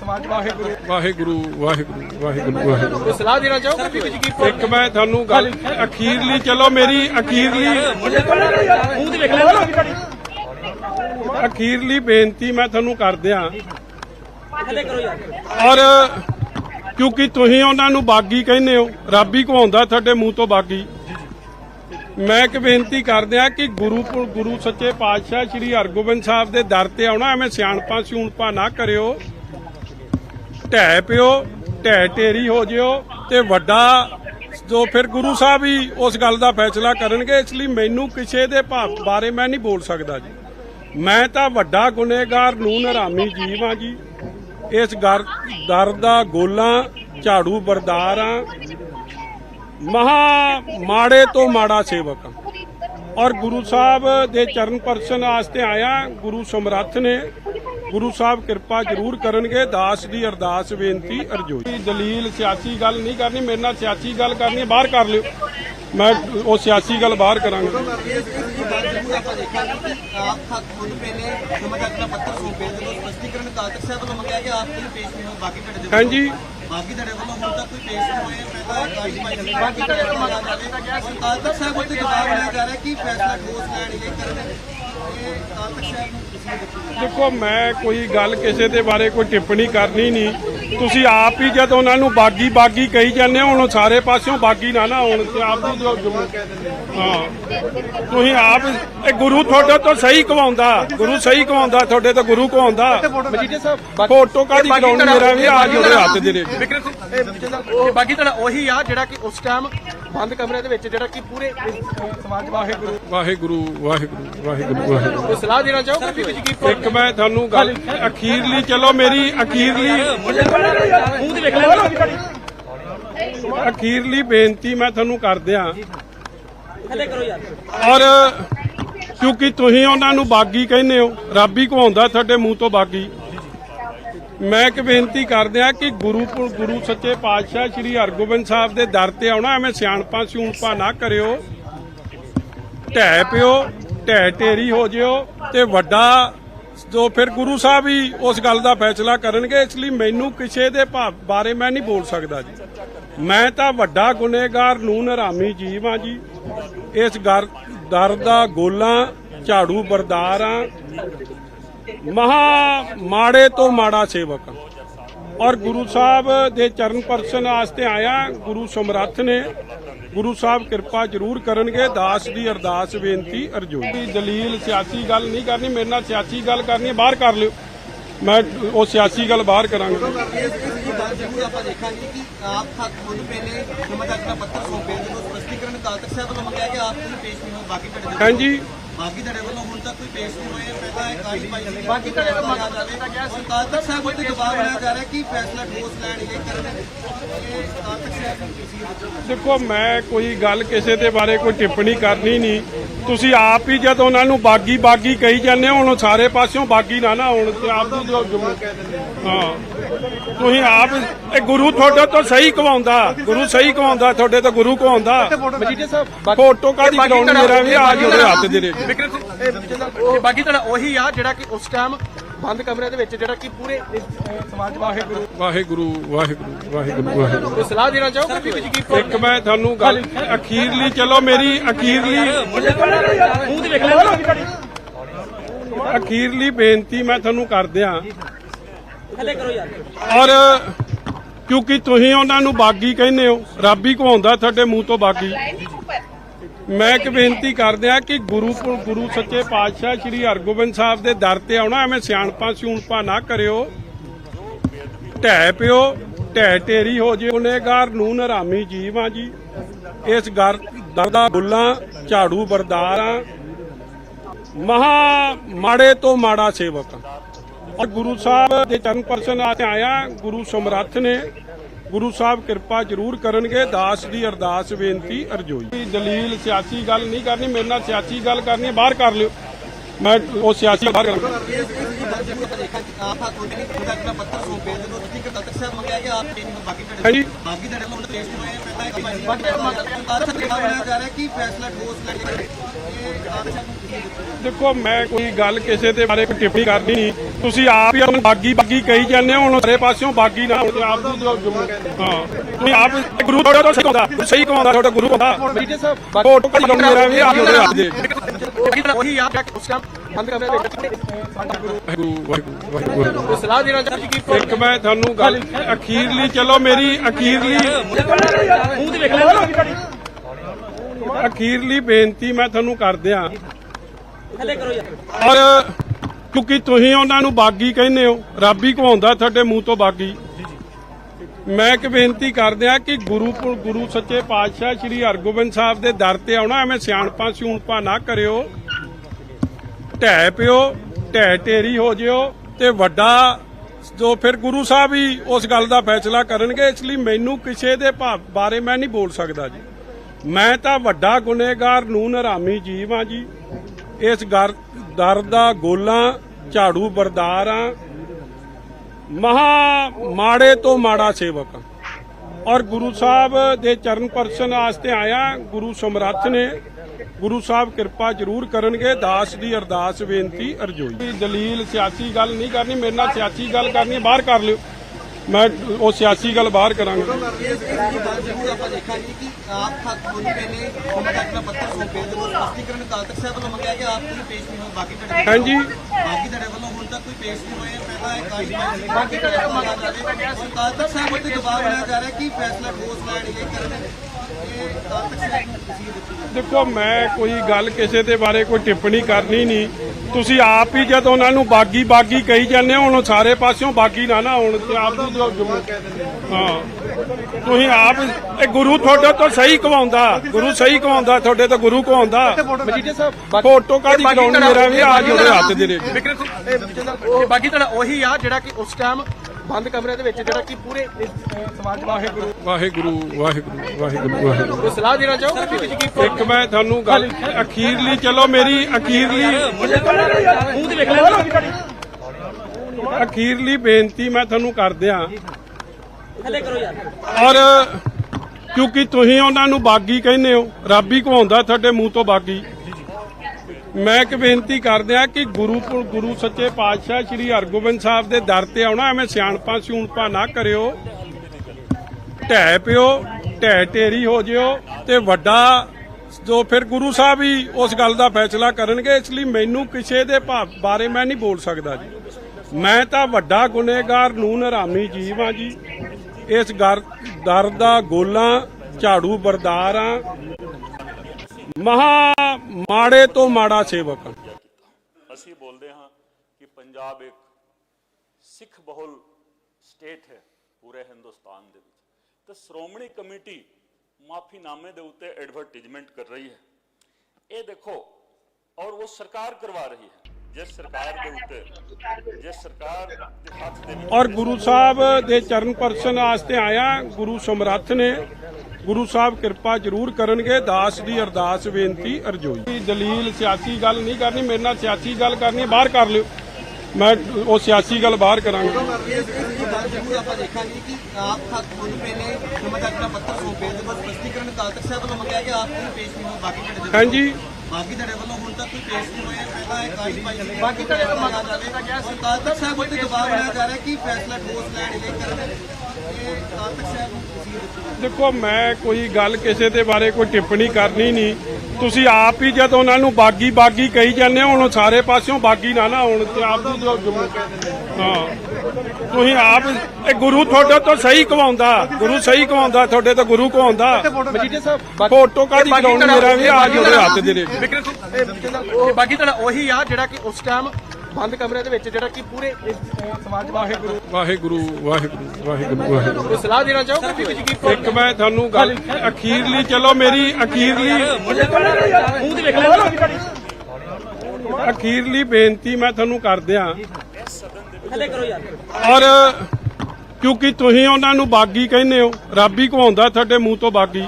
ਸਮਾਜ ਵਾਹਿਗੁਰੂ। ਵਾਹਿਗੁਰੂ ਵਾਹਿਗੁਰੂ ਵਾਹਿਗੁਰੂ ਵਾਹਿਗੁਰੂ। ਕੋਈ ਸਲਾਹ ਦੇਣਾ ਚਾਹੋਗੇ ਵੀ ਜੀ ਕੀ ਇੱਕ ਮੈਂ ਤੁਹਾਨੂੰ ਗੱਲ ਅਖੀਰਲੀ ਚਲੋ ਮੇਰੀ ਅਖੀਰਲੀ ਮੂੰਹ ਦੀ ਵੇਖ ਅਖੀਰਲੀ ਬੇਨਤੀ ਮੈਂ ਤੁਹਾਨੂੰ ਕਰਦਿਆਂ। ਔਰ ਕਿਉਂਕਿ ਤੁਸੀਂ ਉਹਨਾਂ ਨੂੰ ਬਾਗੀ ਕਹਿੰਦੇ ਹੋ ਰੱਬ ਹੀ ਕਹਾਉਂਦਾ ਤੁਹਾਡੇ ਮੂੰਹ ਤੋਂ ਬਾਗੀ। ਮੈਂ ਇੱਕ ਬੇਨਤੀ ਕਰਦਿਆਂ ਕਿ ਗੁਰੂ ਗੁਰੂ ਸੱਚੇ ਪਾਤਸ਼ਾਹ ਸ੍ਰੀ ਹਰਗੋਬਿੰਦ ਸਾਹਿਬ ਦੇ ਦਰ ਤੇ ਆਉਣਾ, ਐਵੇਂ ਸਿਆਣਪਾਂ ਸਿਊਣਪਾਂ ਨਾ ਕਰਿਓ। ਢਹਿ ਪਿਓ, ਢਹਿ ਢੇਰੀ ਹੋ ਜਿਓ ਤੇ ਵੱਡਾ ਜੋ ਫਿਰ ਗੁਰੂ ਸਾਹਿਬ ਹੀ ਉਸ ਗੱਲ ਦਾ ਫੈਸਲਾ ਕਰਨਗੇ, ਇਸ ਲਈ ਮੈਨੂੰ ਕਿਸੇ ਦੇ ਭਾਵ ਬਾਰੇ ਮੈਂ ਨਹੀਂ ਬੋਲ ਸਕਦਾ ਜੀ। ਮੈਂ ਤਾਂ ਵੱਡਾ ਗੁਨੇਗਾਰ ਨੂੰ ਨਰਾਮੀ ਜੀਵ ਆ ਜੀ। ਇਸ ਗਰ ਦਰ ਦਾ ਗੋਲਾ ਝਾੜੂ ਬਰਦਾਰ ਆ ਮਹਾ ਮਾੜੇ ਤੋਂ ਮਾੜਾ ਸੇਵਕ। ਔਰ ਗੁਰੂ ਸਾਹਿਬ ਦੇ ਚਰਨ ਪਰਸ਼ਨ ਵਾਸਤੇ ਆਇਆ ਗੁਰੂ ਸਮਰੱਥ ਨੇ। ਗੁਰੂ ਸਾਹਿਬ ਕਿਰਪਾ ਜ਼ਰੂਰ ਕਰਨਗੇ ਦਾਸ ਦੀ ਅਰਦਾਸ ਬੇਨਤੀ ਅਰਜ਼ੋਈ ਦਲੀਲ ਸਿਆਸੀ ਗੱਲ ਨਹੀਂ ਕਰਨੀ ਮੇਰੇ ਨਾਲ ਸਿਆਸੀ ਗੱਲ ਕਰਨੀ ਹੈ, ਬਾਹਰ ਕਰ ਲਿਓ। ਮੈਂ ਉਹ ਸਿਆਸੀ ਗੱਲ ਬਾਹਰ ਕਰਾਂਗਾ। ਹਾਂਜੀ। ਬਾਕੀ ਤੁਹਾਡੇ ਵੱਲੋਂ ਹੁਣ ਤੱਕ ਕੋਈ ਪੇਸ਼ ਨਹੀਂ ਹੋਏ ਪਹਿਲਾਂ ਇੱਕ ਕਾਲੀ ਪਾਈ ਸੀ ਬਾਕੀ ਤੁਹਾਡੇ ਵੱਲੋਂ ਮੰਗਿਆ ਗਿਆ ਸੀ। ਅਕਾਲ ਤਖਤ ਸਾਹਿਬ ਉੱਤੇ ਦਬਾਅ ਬਣਾਇਆ ਜਾ ਰਿਹਾ ਕਿ ਫੈਸਲਾ ਠੋਸ ਲੈਣ ਇਹ ਕਰਨ ਇਹ ਅਕਾਲ ਤਖਤ ਸਾਹਿਬ ਨੂੰ ਤਸੀਹ ਦਿੱਤੀ ਗਈ ਦੇਖੋ ਮੈਂ ਕੋਈ ਗੱਲ ਕਿਸੇ ਦੇ ਬਾਰੇ ਕੋਈ ਟਿੱਪਣੀ ਕਰਨੀ ਨਹੀਂ। ਤੁਸੀਂ ਆਪ ਹੀ ਜਦ ਉਹਨਾਂ ਨੂੰ ਬਾਗੀ ਬਾਗੀ ਕਹੀ ਜਾਂਦੇ ਹੋ ਹੁਣ ਸਾਰੇ ਪਾਸਿਓਂ ਬਾਗੀ ਨਾ ਨਾ ਹੁਣ ਤੇ ਆਪ ਦੀ ਜੋ ਹਾਂ। ਤੁਸੀਂ ਆਪ ਇਹ ਗੁਰੂ ਤੁਹਾਡੇ ਤੋਂ ਸਹੀ ਕਵਾਉਂਦਾ ਗੁਰੂ ਸਹੀ ਕਵਾਉਂਦਾ ਤੁਹਾਡੇ ਤੋਂ ਗੁਰੂ ਕਵਾਉਂਦਾ ਸਾਹਿਬ ਫੋਟੋ ਬਾਕੀ ਕਰਾਉਣੀ ਮੇਰਾ ਵੀ ਆ ਜੋੜੇ ਹੱਥ ਦੇ ਵਿਕਰਮ ਸਿੰਘ ਇਹ ਬਾਕੀ ਤੁਹਾਡਾ ਉਹੀ ਆ ਜਿਹੜਾ ਕਿ ਉਸ ਟਾਈਮ ਬੰਦ ਕਮਰੇ ਦੇ ਵਿੱਚ ਜਿਹੜਾ ਕਿ ਪੂਰੇ ਸਮਾਜ ਵਾਹਿਗੁਰੂ। ਵਾਹਿਗੁਰੂ ਵਾਹਿਗੁਰੂ ਵਾਹਿਗੁਰੂ ਵਾਹਿਗੁਰੂ। ਕੋਈ ਸਲਾਹ ਦੇਣਾ ਚਾਹੋਗੇ ਵੀ ਜੀ ਕੀ ਇੱਕ ਮੈਂ ਤੁਹਾਨੂੰ ਗੱਲ ਅਖੀਰਲੀ ਚਲੋ ਮੇਰੀ ਅਖੀਰਲੀ ਮੂੰਹ ਅਖੀਰਲੀ ਬੇਨਤੀ ਮੈਂ ਤੁਹਾਨੂੰ ਕਰਦਿਆਂ। ਔਰ ਕਿਉਂਕਿ ਤੁਸੀਂ ਉਹਨਾਂ ਨੂੰ ਬਾਗੀ ਕਹਿੰਦੇ ਹੋ ਰੱਬ ਹੀ ਕਹਾਉਂਦਾ ਤੁਹਾਡੇ ਮੂੰਹ ਤੋਂ ਬਾਗੀ। ਮੈਂ ਇੱਕ ਬੇਨਤੀ ਕਰਦਿਆਂ ਕਿ ਗੁਰੂ ਗੁਰੂ ਸੱਚੇ ਪਾਤਸ਼ਾਹ ਸ੍ਰੀ ਹਰਗੋਬਿੰਦ ਸਾਹਿਬ ਦੇ ਦਰ ਤੇ ਆਉਣਾ, ਐਵੇਂ ਸਿਆਣਪਾਂ ਸਿਊਣਪਾਂ ਨਾ ਕਰਿਓ। ਢਹਿ ਪਿਓ, ਢਹਿ ਢੇਰੀ ਹੋ ਜਿਓ ਤੇ ਵੱਡਾ ਜੋ ਫਿਰ ਗੁਰੂ ਸਾਹਿਬ ਹੀ ਉਸ ਗੱਲ ਦਾ ਫੈਸਲਾ ਕਰਨਗੇ, ਇਸ ਲਈ ਮੈਨੂੰ ਕਿਸੇ ਦੇ ਭਾ- ਬਾਰੇ ਮੈਂ ਨਹੀਂ ਬੋਲ ਸਕਦਾ ਜੀ। ਮੈਂ ਤਾਂ ਵੱਡਾ ਗੁਨੇਗਾਰ ਨੂੰ ਨਰਾਮੀ ਜੀਵ ਆ ਜੀ। ਇਸ ਗਰ ਦਰ ਦਾ ਗੋਲਾ ਝਾੜੂ ਬਰਦਾਰ ਆ ਮਹਾ ਮਾੜੇ ਤੋਂ ਮਾੜਾ ਸੇਵਕ। ਔਰ ਗੁਰੂ ਸਾਹਿਬ ਦੇ ਚਰਨ ਪਰਸ਼ਨ ਵਾਸਤੇ ਆਇਆ ਗੁਰੂ ਸਮਰੱਥ ਨੇ। ਗੁਰੂ ਸਾਹਿਬ ਕਿਰਪਾ ਜ਼ਰੂਰ ਕਰਨਗੇ ਦਾਸ ਦੀ ਅਰਦਾਸ ਬੇਨਤੀ ਅਰਜ਼ੋਈ ਦਲੀਲ ਸਿਆਸੀ ਗੱਲ ਨਹੀਂ ਕਰਨੀ ਮੇਰੇ ਨਾਲ ਸਿਆਸੀ ਗੱਲ ਕਰਨੀ ਬਾਹਰ ਕਰ ਲਿਓ। ਮੈਂ ਉਹ ਸਿਆਸੀ ਗੱਲ ਬਾਹਰ ਕਰਾਂਗਾ। ਇਸ ਇਸ ਦੀ ਬਾਤ ਜ਼ਰੂਰ ਆਪਾਂ ਦੇਖਾਂਗੇ ਕਿ ਆਪ ਹੱਥ ਖੁਦ ਪਹਿਲੇ ਨਮਕ ਆਪਣਾ ਪੱਤਰ ਸੌਂਪੇ ਜਦੋਂ ਸਪਸ਼ਟੀਕਰਨ ਅਕਾਲ ਤਖਤ ਸਾਹਿਬ ਵੱਲੋਂ ਮੰਗਿਆ ਕਿ ਆਪ ਕੋਈ ਪੇਸ਼ ਨਹੀਂ ਹੋਏ ਬਾਕੀ ਤੁਹਾਡੇ ਵੱਲੋਂ- ਹਾਂਜੀ। ਬਾਕੀ ਤੁਹਾਡੇ ਵੱਲੋਂ ਹੁਣ ਤੱਕ ਕੋਈ ਪੇਸ਼ ਨਹੀਂ ਹੋਏ ਪਹਿਲਾਂ ਇਹ ਕਾਲੀ ਪਾਈ ਸੀ ਬਾਕੀ ਤੁਹਾਡੇ ਵੱਲੋਂ ਮੰਗਿਆ ਗਿਆ ਸੀ। ਤਖਤ ਸਾਹਿਬ ਉੱਤੇ ਦਬਾਅ ਬਣਾਇਆ ਜਾ ਰਿਹਾ ਕਿ ਫੈਸਲਾ ਠੋਸ ਲੈਣ ਇਹ ਕਰਨ ਇਹ ਅਕਾਲ ਤਖਤ ਸਾਹਿਬ ਨੂੰ ਤੁਸੀਂ ਦੇਖੋ ਮੈਂ ਕੋਈ ਗੱਲ ਕਿਸੇ ਦੇ ਬਾਰੇ ਕੋਈ ਟਿੱਪਣੀ ਕਰਨੀ ਨਹੀਂ। ਤੁਸੀਂ ਆਪ ਹੀ ਜਦ ਉਹਨਾਂ ਨੂੰ ਬਾਗੀ ਬਾਗੀ ਕਹੀ ਜਾਂਦੇ ਹੋ ਹੁਣ ਸਾਰੇ ਪਾਸਿਓਂ ਬਾਗੀ ਨਾ ਨਾ ਹੋਣ ਤੇ ਆਪ ਦੀ ਜੋ ਜੁਮ- ਹਾਂ। ਤੁਸੀਂ ਆਪ ਇਹ ਗੁਰੂ ਤੁਹਾਡੇ ਤੋਂ ਸਹੀ ਕਵਾਉਂਦਾ ਗੁਰੂ ਸਹੀ ਕਵਾਉਂਦਾ ਤੁਹਾਡੇ ਤੋਂ ਗੁਰੂ ਕਵਾਉਂਦਾ ਮਜੀਠੀਆ ਸਾਹਿਬ ਫੋਟੋ ਕਾਦੀ ਕਰਾਉਣੀ ਮੇਰਾ ਵੀ ਆ ਜੋੜੇ ਹੱਥ ਦੇ ਵਿਕਰਮ ਸਿੰਘ ਇਹ ਬਾਕੀ ਤੁਹਾਡਾ ਉਹੀ ਆ ਜਿਹੜਾ ਕਿ ਉਸ ਟਾਈਮ ਬੰਦ ਕਮਰੇ ਦੇ ਵਿੱਚ ਜਿਹੜਾ ਕਿ ਪੂਰੇ ਸਮਾਜ ਵਾਹਿਗੁਰੂ ਵਾਹਿਗੁਰੂ ਵਾਹਿਗੁਰੂ ਵਾਹਿਗੁਰੂ ਵਾਹਿਗੁਰੂ। ਸਲਾਹ ਦੇਣਾ ਚਾਹੋਗੇ ਬੀਬੀ ਜਗੀਰ ਕੌਰ ਇੱਕ ਮੈਂ ਤੁਹਾਨੂੰ ਗੱਲ ਅਖੀਰਲੀ ਚਲੋ ਮੇਰੀ ਅਖੀਰਲੀ ਮੂੰਹ ਤੇ ਵੇਖ ਲੈ ਅਖੀਰਲੀ ਬੇਨਤੀ ਮੈਂ ਤੁਹਾਨੂੰ ਕਰਦਿਆਂ। ਔਰ ਕਿਉਂਕਿ ਤੁਸੀਂ ਉਹਨਾਂ ਨੂੰ ਬਾਗੀ ਕਹਿੰਦੇ ਹੋ, ਰੱਬ ਹੀ ਕਹਾਉਂਦਾ ਤੁਹਾਡੇ ਮੂੰਹ ਤੋਂ ਬਾਗੀ। ਮੈਂ ਇੱਕ ਬੇਨਤੀ ਕਰਦਿਆਂ ਕਿ ਗੁਰੂ ਗੁਰੂ ਸੱਚੇ ਪਾਤਸ਼ਾਹ ਸ੍ਰੀ ਹਰਗੋਬਿੰਦ ਸਾਹਿਬ ਦੇ ਦਰ ਤੇ ਆਉਣਾ, ਐਵੇਂ ਸਿਆਣਪਾਂ ਸਿਊਣਪਾਂ ਨਾ ਕਰਿਓ। ਢਹਿ ਪਿਓ, ਢਹਿ ਢੇਰੀ ਹੋ ਜੇ, ਗੁਨੇਗਾਰ ਨੂੰ ਨਰਾਮੀ ਜੀਵ ਆ ਜੀ। ਇਸ ਗਰ ਦਰ ਦਾ ਬੁੱਲਾ ਝਾੜੂ ਬਰਦਾਰ ਆ ਮਹਾ ਮਾੜੇ ਤੋਂ ਮਾੜਾ ਸੇਵਕ। ਔਰ ਗੁਰੂ ਸਾਹਿਬ ਦੇ ਚਰਨ ਪਰਸ਼ਨ ਆਤੇ ਆਇਆ। ਗੁਰੂ ਸਮਰੱਥ ਨੇ। ਗੁਰੂ ਸਾਹਿਬ ਕਿਰਪਾ ਜ਼ਰੂਰ ਕਰਨਗੇ। ਦਾਸ ਦੀ ਅਰਦਾਸ ਬੇਨਤੀ ਅਰਜ਼ੋਈ। ਦਲੀਲ ਸਿਆਸੀ ਗੱਲ ਨਹੀਂ ਕਰਨੀ, ਮੇਰੇ ਨਾਲ ਸਿਆਸੀ ਗੱਲ ਕਰਨੀ ਬਾਹਰ ਕਰ ਲਿਓ। ਮੈਂ ਉਹ ਸਿਆਸੀ ਬਾਹਰ ਆਪਾਂ ਆਪ ਆਪਣਾ ਆਪ ਹਾਂਜੀ। ਬਾਕੀ ਪੇਸ਼ ਹੋਏ ਪਹਿਲਾਂ ਇੱਕ ਜਾ ਰਿਹਾ ਕਿ ਫੈਸਲਾ ਠੋਸ ਦੇਖੋ ਮੈਂ ਕੋਈ ਗੱਲ ਕਿਸੇ ਦੇ ਬਾਰੇ ਕੋਈ ਟਿੱਪਣੀ ਕਰਨੀ ਨਹੀਂ। ਤੁਸੀਂ ਆਪ ਹੀ ਉਹਨੂੰ ਬਾਗੀ ਬਾਗੀ ਕਹੀ ਜਾਂਦੇ ਹੋ ਹੁਣ ਸਾਰੇ ਪਾਸਿਓਂ ਬਾਗੀ ਨਾ ਹੋਣ। ਆਪ ਦੀ ਜੋ ਜੁਮ- ਹਾਂ। ਤੁਸੀਂ ਆਪ ਗੁਰੂ ਤੁਹਾਡੇ ਤੋਂ ਸਹੀ ਸਹੀ ਕਹਾਉਂਦਾ ਤੁਹਾਡਾ ਗੁਰੂ ਕਹਾਉਂਦਾ ਮਜੀਠੀਆ ਸਾਹਿਬ ਫੋਟੋ ਕਰਾਉਣੀ ਮੇਰਾ ਵੀ ਆ ਜੋੜੇ ਹੱਥ ਦੇ ਉਹੀ ਆ ਉਸ ਟਾਈਮ ਬੰਦ ਕਮਰੇ ਵਿੱਚ ਵਾਹਿਗੁਰੂ ਵਾਹਿਗੁਰੂ ਵਾਹਿਗੁਰੂ ਸਲਾਹ ਦੇਣਾ ਚਾਹੋਗੇ ਜਗੀਰ ਇੱਕ ਮੈਂ ਤੁਹਾਨੂੰ ਗੱਲ ਅਖੀਰਲੀ, ਚਲੋ ਮੇਰੀ ਅਖੀਰਲੀ ਮੂੰਹ ਤੇ ਵੇਖ ਲੈ ਅਖੀਰਲੀ ਬੇਨਤੀ ਮੈਂ ਤੁਹਾਨੂੰ ਕਰਦਿਆਂ ਔਰ ਕਿਉਂਕਿ ਤੁਸੀਂ ਉਹਨਾਂ ਨੂੰ ਬਾਗੀ ਕਹਿੰਦੇ ਹੋ, ਰੱਬ ਹੀ ਕਹਾਉਂਦਾ ਤੁਹਾਡੇ ਮੂੰਹ ਤੋਂ ਬਾਗੀ। ਮੈਂ ਇੱਕ ਬੇਨਤੀ ਕਰਦਿਆਂ ਕਿ ਗੁਰੂ ਗੁਰੂ ਸੱਚੇ ਪਾਤਸ਼ਾਹ ਸ੍ਰੀ ਹਰਗੋਬਿੰਦ ਸਾਹਿਬ ਦੇ ਦਰ ਤੇ ਆਉਣਾ, ਐਵੇਂ ਸਿਆਣਪਾਂ ਸਿਊਣਪਾਂ ਨਾ ਕਰਿਓ। ਢਹਿ ਪਿਓ, ਢਹਿ ਢੇਰੀ ਹੋ ਜਿਓ ਤੇ ਵੱਡਾ ਜੋ ਫਿਰ ਗੁਰੂ ਸਾਹਿਬ ਹੀ ਉਸ ਗੱਲ ਦਾ ਫੈਸਲਾ ਕਰਨਗੇ, ਇਸ ਲਈ ਮੈਨੂੰ ਕਿਸੇ ਦੇ ਭਾਵ ਬਾਰੇ ਮੈਂ ਨਹੀਂ ਬੋਲ ਸਕਦਾ ਜੀ। ਮੈਂ ਤਾਂ ਵੱਡਾ ਗੁਨੇਗਾਰ ਨੂੰ ਨਰਾਮੀ ਜੀਵ ਆ ਜੀ। ਇਸ ਗਰ ਦਰ ਦਾ ਗੋਲਾ ਝਾੜੂ ਬਰਦਾਰ ਆ ਮਹਾ ਮਾੜੇ ਤੋਂ ਮਾੜਾ ਸੇਵਕ। ਔਰ ਗੁਰੂ ਸਾਹਿਬ ਦੇ ਚਰਨ ਪਰਸ਼ਨ ਵਾਸਤੇ ਆਇਆ ਗੁਰੂ ਸਮਰੱਥ ਨੇ। ਗੁਰੂ ਸਾਹਿਬ ਕਿਰਪਾ ਜ਼ਰੂਰ ਕਰਨਗੇ। ਦਾਸ ਦੀ ਅਰਦਾਸ ਬੇਨਤੀ ਅਰਜ਼ੋਈ। ਦਲੀਲ ਸਿਆਸੀ ਗੱਲ ਨਹੀਂ ਕਰਨੀ, ਮੇਰੇ ਨਾਲ ਸਿਆਸੀ ਗੱਲ ਕਰਨੀ ਬਾਹਰ ਕਰ ਲਿਓ। ਮੈਂ ਉਹ ਸਿਆਸੀ ਗੱਲ ਬਾਹਰ ਕਰਾਂਗਾ। ਹਾਂਜੀ। ਬਾਕੀ ਤੁਹਾਡੇ ਵੱਲੋਂ ਹੁਣ ਤੱਕ ਕੋਈ ਪੇਸ਼ ਨਹੀਂ ਹੋਏ। ਪਹਿਲਾਂ ਇਹ ਸੀ ਬਾਕੀ ਤੁਹਾਡੇ ਵੱਲੋਂ ਸਾਹਿਬ ਉੱਤੇ ਦਬਾਅ ਬਣਾਇਆ ਜਾ ਰਿਹਾ ਕਿ ਫੈਸਲਾ ਠੋਸ ਲੈਣ ਇਹ ਕਰਨ ਨੂੰ ਦੇਖੋ ਮੈਂ ਕੋਈ ਗੱਲ ਕਿਸੇ ਦੇ ਬਾਰੇ ਕੋਈ ਟਿੱਪਣੀ ਕਰਨੀ ਨਹੀਂ। ਤੁਸੀਂ ਆਪ ਹੀ ਜਦ ਉਹਨਾਂ ਨੂੰ ਬਾਗੀ ਬਾਗੀ ਕਹੀ ਜਾਂਦੇ ਹੋ ਹੁਣ ਸਾਰੇ ਪਾਸਿਓਂ ਬਾਗੀ ਨਾ ਨਾ ਹੋਣ ਤੇ ਆਪ ਦੀ ਜੋ ਹਾਂ। ਤੁਸੀਂ ਆਪ ਇਹ ਗੁਰੂ ਤੁਹਾਡੇ ਤੋਂ ਸਹੀ ਕਵਾਉਂਦਾ। ਗੁਰੂ ਸਹੀ ਕਵਾਉਂਦਾ ਤੁਹਾਡੇ ਤੋਂ ਗੁਰੂ ਕਵਾਉਂਦਾ। ਮਜੀਠੀਆ ਸਾਹਿਬ ਫੋਟੋ ਕਾਦੀ ਕਰਾਉਣੀ ਮੇਰਾ ਵੀ ਆ ਜੋੜੇ ਹੱਥ ਦੇ ਇਹ ਬਾਕੀ ਤੁਹਾਡਾ ਉਹੀ ਆ ਜਿਹੜਾ ਕਿ ਉਸ ਟਾਈਮ ਬੰਦ ਕਮਰੇ ਦੇ ਵਿੱਚ ਜਿਹੜਾ ਕਿ ਪੂਰੇ ਸਮਾਜ ਵਾਹਿਗੁਰੂ ਵਾਹਿਗੁਰੂ ਵਾਹਿਗੁਰੂ ਵਾਹਿਗੁਰੂ ਵਾਹਿਗੁਰੂ। ਕੋਈ ਸਲਾਹ ਦੇਣਾ ਚਾਹੋਗੇ ਬੀਬੀ ਜਗੀਰ ਕੌਰ ਇੱਕ ਮੈਂ ਤੁਹਾਨੂੰ ਗੱਲ ਅਖੀਰਲੀ ਚਲੋ ਮੇਰੀ ਅਖੀਰਲੀ ਮੂੰਹ ਤੇ ਵੇਖ ਲੈ ਅਖੀਰਲੀ ਬੇਨਤੀ ਮੈਂ ਤੁਹਾਨੂੰ ਕਰਦਿਆਂ। ਔਰ ਕਿਉਂਕਿ ਤੁਸੀਂ ਉਹਨਾਂ ਨੂੰ ਬਾਗੀ ਕਹਿੰਦੇ ਹੋ ਰੱਬ ਹੀ ਕਹਾਉਂਦਾ ਤੁਹਾਡੇ ਮੂੰਹ ਤੋਂ ਬਾਗੀ। ਮੈਂ ਇੱਕ ਬੇਨਤੀ ਕਰਦਿਆਂ ਕਿ ਗੁਰੂ ਗੁਰੂ ਸੱਚੇ ਪਾਤਸ਼ਾਹ ਸ੍ਰੀ ਹਰਗੋਬਿੰਦ ਸਾਹਿਬ ਦੇ ਦਰ ਤੇ ਆਉਣਾ, ਐਵੇਂ ਸਿਆਣਪਾਂ ਸਿਊਣਪਾਂ ਨਾ ਕਰਿਓ। ਢਹਿ ਪਿਓ, ਢਹਿ ਢੇਰੀ ਹੋ ਜਿਓ ਤੇ ਵੱਡਾ ਜੋ ਫਿਰ ਗੁਰੂ ਸਾਹਿਬ ਹੀ ਉਸ ਗੱਲ ਦਾ ਫੈਸਲਾ ਕਰਨਗੇ, ਇਸ ਲਈ ਮੈਨੂੰ ਕਿਸੇ ਦੇ ਭਾ- ਬਾਰੇ ਮੈਂ ਨਹੀਂ ਬੋਲ ਸਕਦਾ ਜੀ। ਮੈਂ ਤਾਂ ਵੱਡਾ ਗੁਨੇਗਾਰ ਨੂੰ ਨਰਾਮੀ ਜੀਵ ਹਾਂ ਜੀ। ਇਸ ਗਰ ਦਰ ਦਾ ਗੋਲਾ, ਝਾੜੂ ਬਰਦਾਰ ਆ ਮਹਾ ਮਾੜੇ ਤੋਂ ਮਾੜਾ ਸੇਵਕ ਅਸੀਂ ਬੋਲਦੇ ਹਾਂ ਕਿ ਪੰਜਾਬ ਇੱਕ ਸਿੱਖ ਬਹੁਲ ਸਟੇਟ ਹੈ ਪੂਰੇ ਹਿੰਦੁਸਤਾਨ ਦੇ ਵਿੱਚ। ਤੇ ਸ਼੍ਰੋਮਣੀ ਕਮੇਟੀ ਮਾਫੀਨਾਮੇ ਦੇ ਉੱਤੇ ਐਡਵਰਟਾਈਜ਼ਮੈਂਟ ਕਰ ਰਹੀ ਹੈ। ਇਹ ਦੇਖੋ, ਔਰ ਉਹ ਸਰਕਾਰ ਕਰਵਾ ਰਹੀ ਹੈ। ਜਿਸ ਸਰਕਾਰ ਦੇ ਉੱਤੇ ਜਿਸ ਸਰਕਾਰ ਦੇ ਹੱਥ ਦੇ ਵਿੱਚ ਔਰ ਗੁਰੂ ਸਾਹਿਬ ਦੇ ਚਰਨ ਪਰਸ਼ਨ ਵਾਸਤੇ ਆਇਆ ਗੁਰੂ ਸਮਰੱਥ ਨੇ। ਗੁਰੂ ਸਾਹਿਬ ਕਿਰਪਾ ਜ਼ਰੂਰ ਕਰਨਗੇ ਦਾਸ ਦੀ ਅਰਦਾਸ ਬੇਨਤੀ ਅਰਜ਼ੋਈ। ਦਲੀਲ ਸਿਆਸੀ ਗੱਲ ਨਹੀਂ ਕਰਨੀ ਮੇਰੇ ਨਾਲ ਸਿਆਸੀ ਗੱਲ ਕਰਨੀ ਹੈ, ਬਾਹਰ ਕਰ ਲਿਓ। ਮੈਂ ਉਹ ਸਿਆਸੀ ਗੱਲ ਬਾਹਰ ਕਰਾਂਗਾ। ਹਾਂਜੀ। ਬਾਕੀ ਤੁਹਾਡੇ ਵੱਲੋਂ ਹੁਣ ਤੱਕ ਕੋਈ ਪੇਸ਼ ਨਹੀਂ ਹੋਏ ਪਹਿਲਾਂ ਇਹ ਕਾਰਵਾਈ ਪਾਈ ਗਈ ਬਾਕੀ ਤੁਹਾਡੇ ਵੱਲੋਂ ਮੰਗਾ ਜਾਵੇ। ਤਾਂ ਕਿਹਾ ਅਕਾਲ ਤਖਤ ਸਾਹਿਬ ਉੱਤੇ ਦਬਾਅ ਬਣਾਇਆ ਜਾ ਰਿਹਾ ਕਿ ਫੈਸਲਾ ਠੋਸ ਲੈਣ ਲਈ ਕਰਨ ਇਹ ਅਕਾਲ ਤਖਤ ਸਾਹਿਬ ਨੂੰ ਤੁਸੀਂ ਦਿੱਤੀ ਦੇਖੋ ਮੈਂ ਕੋਈ ਗੱਲ ਕਿਸੇ ਦੇ ਬਾਰੇ ਕੋਈ ਟਿੱਪਣੀ ਕਰਨੀ ਨਹੀਂ। ਤੁਸੀਂ ਆਪ ਹੀ ਜਦ ਉਹਨਾਂ ਨੂੰ ਬਾਗੀ ਬਾਗੀ ਕਹੀ ਜਾਂਦੇ ਹੋ ਹੁਣ ਸਾਰੇ ਪਾਸਿਓਂ ਬਾਗੀ ਨਾ ਨਾ ਹੋਣ ਤੇ ਆਪ ਦੀ ਜੋ ਜੋ- ਹਾਂ। ਤੁਸੀਂ ਆਪ ਇਹ ਗੁਰੂ ਤੁਹਾਡੇ ਤੋਂ ਸਹੀ ਕਵਾਉਂਦਾ ਗੁਰੂ ਸਹੀ ਕਵਾਉਂਦਾ ਤੁਹਾਡੇ ਤੋਂ ਗੁਰੂ ਕਵਾਉਂਦਾ ਮਜੀਠੀਆ ਸਾਹਿਬ ਫੋਟੋ ਕਾਦੀ ਕਰਾਉਣੀ ਮੇਰਾ ਵੀ ਆ ਉਹਦੇ ਹੱਥ ਦੇ ਦੇ ਵਿਕਰਮ ਸਿੰਘ, ਬਾਕੀ ਤੁਹਾਡਾ ਉਹੀ ਆ ਜਿਹੜਾ ਕਿ ਉਸ ਟਾਈਮ ਬੰਦ ਕਮਰੇ ਦੇ ਵਿੱਚ ਜਿਹੜਾ ਕਿ ਪੂਰੇ ਸਮਾਜ ਵਾਹਿਗੁਰੂ ਵਾਹਿਗੁਰੂ ਵਾਹਿਗੁਰੂ ਵਾਹਿਗੁਰੂ ਵਾਹਿਗੁਰੂ। ਸਲਾਹ ਦੇਣਾ ਚਾਹੋਗੇ ਜਗੀਰ ਕੌਰ ਇੱਕ ਮੈਂ ਤੁਹਾਨੂੰ ਗੱਲ ਅਖੀਰਲੀ ਚਲੋ ਮੇਰੀ ਅਖੀਰਲੀ ਮੂੰਹ ਦੀ ਵੇਖ ਲੈ ਅਖੀਰਲੀ ਬੇਨਤੀ ਮੈਂ ਤੁਹਾਨੂੰ ਕਰਦਿਆਂ ਔਰ ਕਿਉਂਕਿ ਤੁਸੀਂ ਉਹਨਾਂ ਨੂੰ ਬਾਗੀ ਕਹਿੰਦੇ ਹੋ, ਰੱਬ ਹੀ ਕਹਾਉਂਦਾ ਤੁਹਾਡੇ ਮੂੰਹ ਤੋਂ ਬਾਗੀ।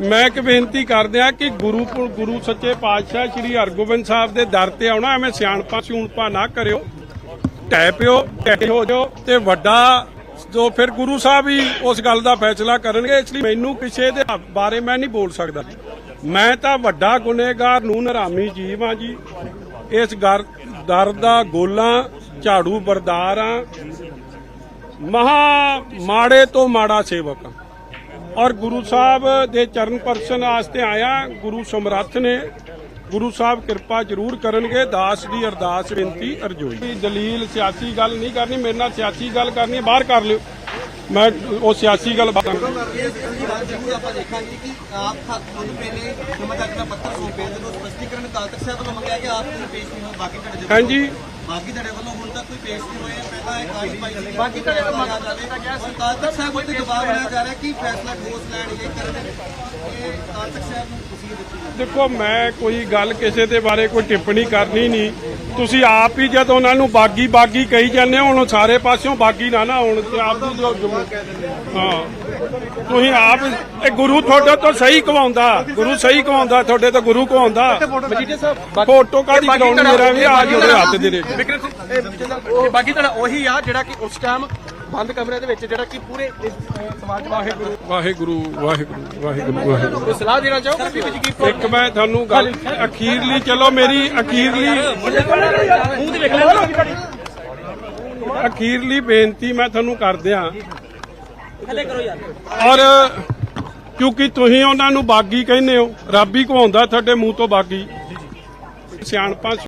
ਮੈਂ ਇੱਕ ਬੇਨਤੀ ਕਰਦਿਆਂ ਕਿ ਗੁਰੂ ਗੁਰੂ ਸੱਚੇ ਪਾਤਸ਼ਾਹ ਸ੍ਰੀ ਹਰਗੋਬਿੰਦ ਸਾਹਿਬ ਦੇ ਦਰ ਤੇ ਆਉਣਾ, ਐਵੇਂ ਸਿਆਣਪਾਂ ਸਿਊਣਪਾਂ ਨਾ ਕਰਿਓ। ਢਹਿ ਪਿਓ ਢਹਿ ਹੋ ਜਾਓ ਤੇ ਵੱਡਾ ਜੋ ਫਿਰ ਗੁਰੂ ਸਾਹਿਬ ਹੀ ਉਸ ਗੱਲ ਦਾ ਫੈਸਲਾ ਕਰਨਗੇ, ਇਸ ਲਈ ਮੈਨੂੰ ਕਿਸੇ ਦੇ ਬਾਰੇ ਮੈਂ ਨਹੀਂ ਬੋਲ ਸਕਦਾ। ਮੈਂ ਤਾਂ ਵੱਡਾ ਗੁਨੇਗਾਰ ਨੂੰ ਨਰਾਮੀ ਜੀਵ ਆ ਜੀ। ਇਸ ਗਰ, ਦਰ ਦਾ ਗੋਲਾ ਝਾੜੂ ਬਰਦਾਰ ਆ। ਮਹਾ ਮਾੜੇ ਤੋਂ ਮਾੜਾ ਸੇਵਕ ਹਾਂ ਔਰ ਗੁਰੂ ਸਾਹਿਬ ਦੇ ਚਰਨ ਪਰਸ਼ਨ ਵਾਸਤੇ ਆਇਆ ਗੁਰੂ ਸਮਰੱਥ ਨੇ। ਗੁਰੂ ਸਾਹਿਬ ਕਿਰਪਾ ਜ਼ਰੂਰ ਕਰਨਗੇ ਦਾਸ ਦੀ ਅਰਦਾਸ ਬੇਨਤੀ ਅਰਜ਼ੋਈ। ਦਲੀਲ ਸਿਆਸੀ ਗੱਲ ਨਹੀਂ ਕਰਨੀ ਮੇਰੇ ਨਾਲ ਸਿਆਸੀ ਗੱਲ ਕਰਨੀ ਹੈ, ਬਾਹਰ ਕਰ ਲਿਓ। ਮੈਂ ਉਹ ਸਿਆਸੀ ਗੱਲ ਬਾਤਾਂ ਜ਼ਰੂਰ ਆਪਾਂ ਦੇਖਾਂਗੇ ਕਿ ਆਪ ਖਤ ਖੁਦ ਪੇ ਨੇ ਨਮਕ ਆਪਣਾ ਪੱਤਰ ਸੌਂਪੇ ਤੇ ਬਸ ਸਪਸ਼ਟੀਕਰਨ ਅਕਾਲ ਤਖਤ ਸਾਹਿਬ ਵੱਲੋਂ ਮੰਗਿਆ ਕਿ ਆਪ ਨੂੰ ਪੇਸ਼ ਨਹੀਂ ਹੋ ਬਾਕੀ ਤੁਹਾਡੇ ਦੇ ਹਾਂਜੀ। ਬਾਕੀ ਤੁਹਾਡੇ ਵੱਲੋਂ ਹੁਣ ਤੱਕ ਕੋਈ ਪੇਸ਼ ਨਹੀਂ ਹੋਏ ਪਹਿਲਾਂ ਇਹ ਕਾਰਵਾਈ ਪਾਈ ਗਈ ਬਾਕੀ ਤੁਹਾਡੇ ਵੱਲੋਂ ਮੰਗਾ ਜਾਵੇ ਤਾਂ ਕਿਹਾ ਅਕਾਲ ਤਖਤ ਸਾਹਿਬ ਉੱਤੇ ਦਬਾਅ ਬਣਾਇਆ ਜਾ ਰਿਹਾ ਕਿ ਫੈਸਲਾ ਠੋਸ ਲੈਣ ਲਈ ਕਰਨ। ਇਹ ਅਕਾਲ ਤਖਤ ਸਾਹਿਬ ਨੂੰ ਤੁਸੀਂ ਦਿੱਤੀ ਦੇਖੋ ਮੈਂ ਕੋਈ ਗੱਲ ਕਿਸੇ ਦੇ ਬਾਰੇ ਕੋਈ ਟਿੱਪਣੀ ਕਰਨੀ ਨਹੀਂ। ਤੁਸੀਂ ਆਪ ਹੀ ਜਦ ਉਹਨਾਂ ਨੂੰ ਬਾਗੀ ਬਾਗੀ ਕਹੀ ਜਾਂਦੇ ਹੋ ਹੁਣ ਸਾਰੇ ਪਾਸਿਓਂ ਬਾਗੀ ਨਾ ਨਾ ਹੋਣ ਤੇ ਆਪ ਦੀ ਜੋ ਜੋ- ਹਾਂ। ਤੁਸੀਂ ਆਪ ਇਹ ਗੁਰੂ ਤੁਹਾਡੇ ਤੋਂ ਸਹੀ ਕਵਾਉਂਦਾ ਗੁਰੂ ਸਹੀ ਕਵਾਉਂਦਾ ਤੁਹਾਡੇ ਤੋਂ ਗੁਰੂ ਕਵਾਉਂਦਾ ਸਾਹਿਬ ਫੋਟੋ ਕਾਦੀ ਕਰਾਉਣੀ ਮੇਰਾ ਵੀ ਆ ਉਹਦੇ ਹੱਥ ਦੇ ਵਿਕਰਮ ਸਿੰਘ, ਇਹ ਇਹ ਬਾਕੀ ਤੁਹਾਡਾ ਉਹੀ ਆ ਜਿਹੜਾ ਕਿ ਉਸ ਟਾਈਮ ਬੰਦ ਕਮਰੇ ਦੇ ਵਿੱਚ ਜਿਹੜਾ ਕਿ ਪੂਰੇ ਇਸ, ਅਹ, ਸਮਾਜ ਵਾਹਿਗੁਰੂ। ਵਾਹਿਗੁਰੂ ਵਾਹਿਗੁਰੂ ਵਾਹਿਗੁਰੂ ਵਾਹਿਗੁਰੂ। ਕੋਈ ਸਲਾਹ ਦੇਣਾ ਚਾਹੋਗੇ ਕੌਰ ਇੱਕ ਮੈਂ ਤੁਹਾਨੂੰ ਗੱਲ ਅਖੀਰਲੀ ਚਲੋ ਮੇਰੀ ਅਖੀਰਲੀ ਅਖੀਰਲੀ ਬੇਨਤੀ ਮੈਂ ਤੁਹਾਨੂੰ ਕਰਦਿਆਂ। ਔਰ ਕਿਉਂਕਿ ਤੁਸੀਂ ਉਹਨਾਂ ਨੂੰ ਬਾਗੀ ਕਹਿੰਦੇ ਹੋ, ਰੱਬ ਹੀ ਕਹਾਉਂਦਾ ਤੁਹਾਡੇ ਮੂੰਹ ਤੋਂ ਬਾਗੀ। ਸਿਆਣਪਾਂ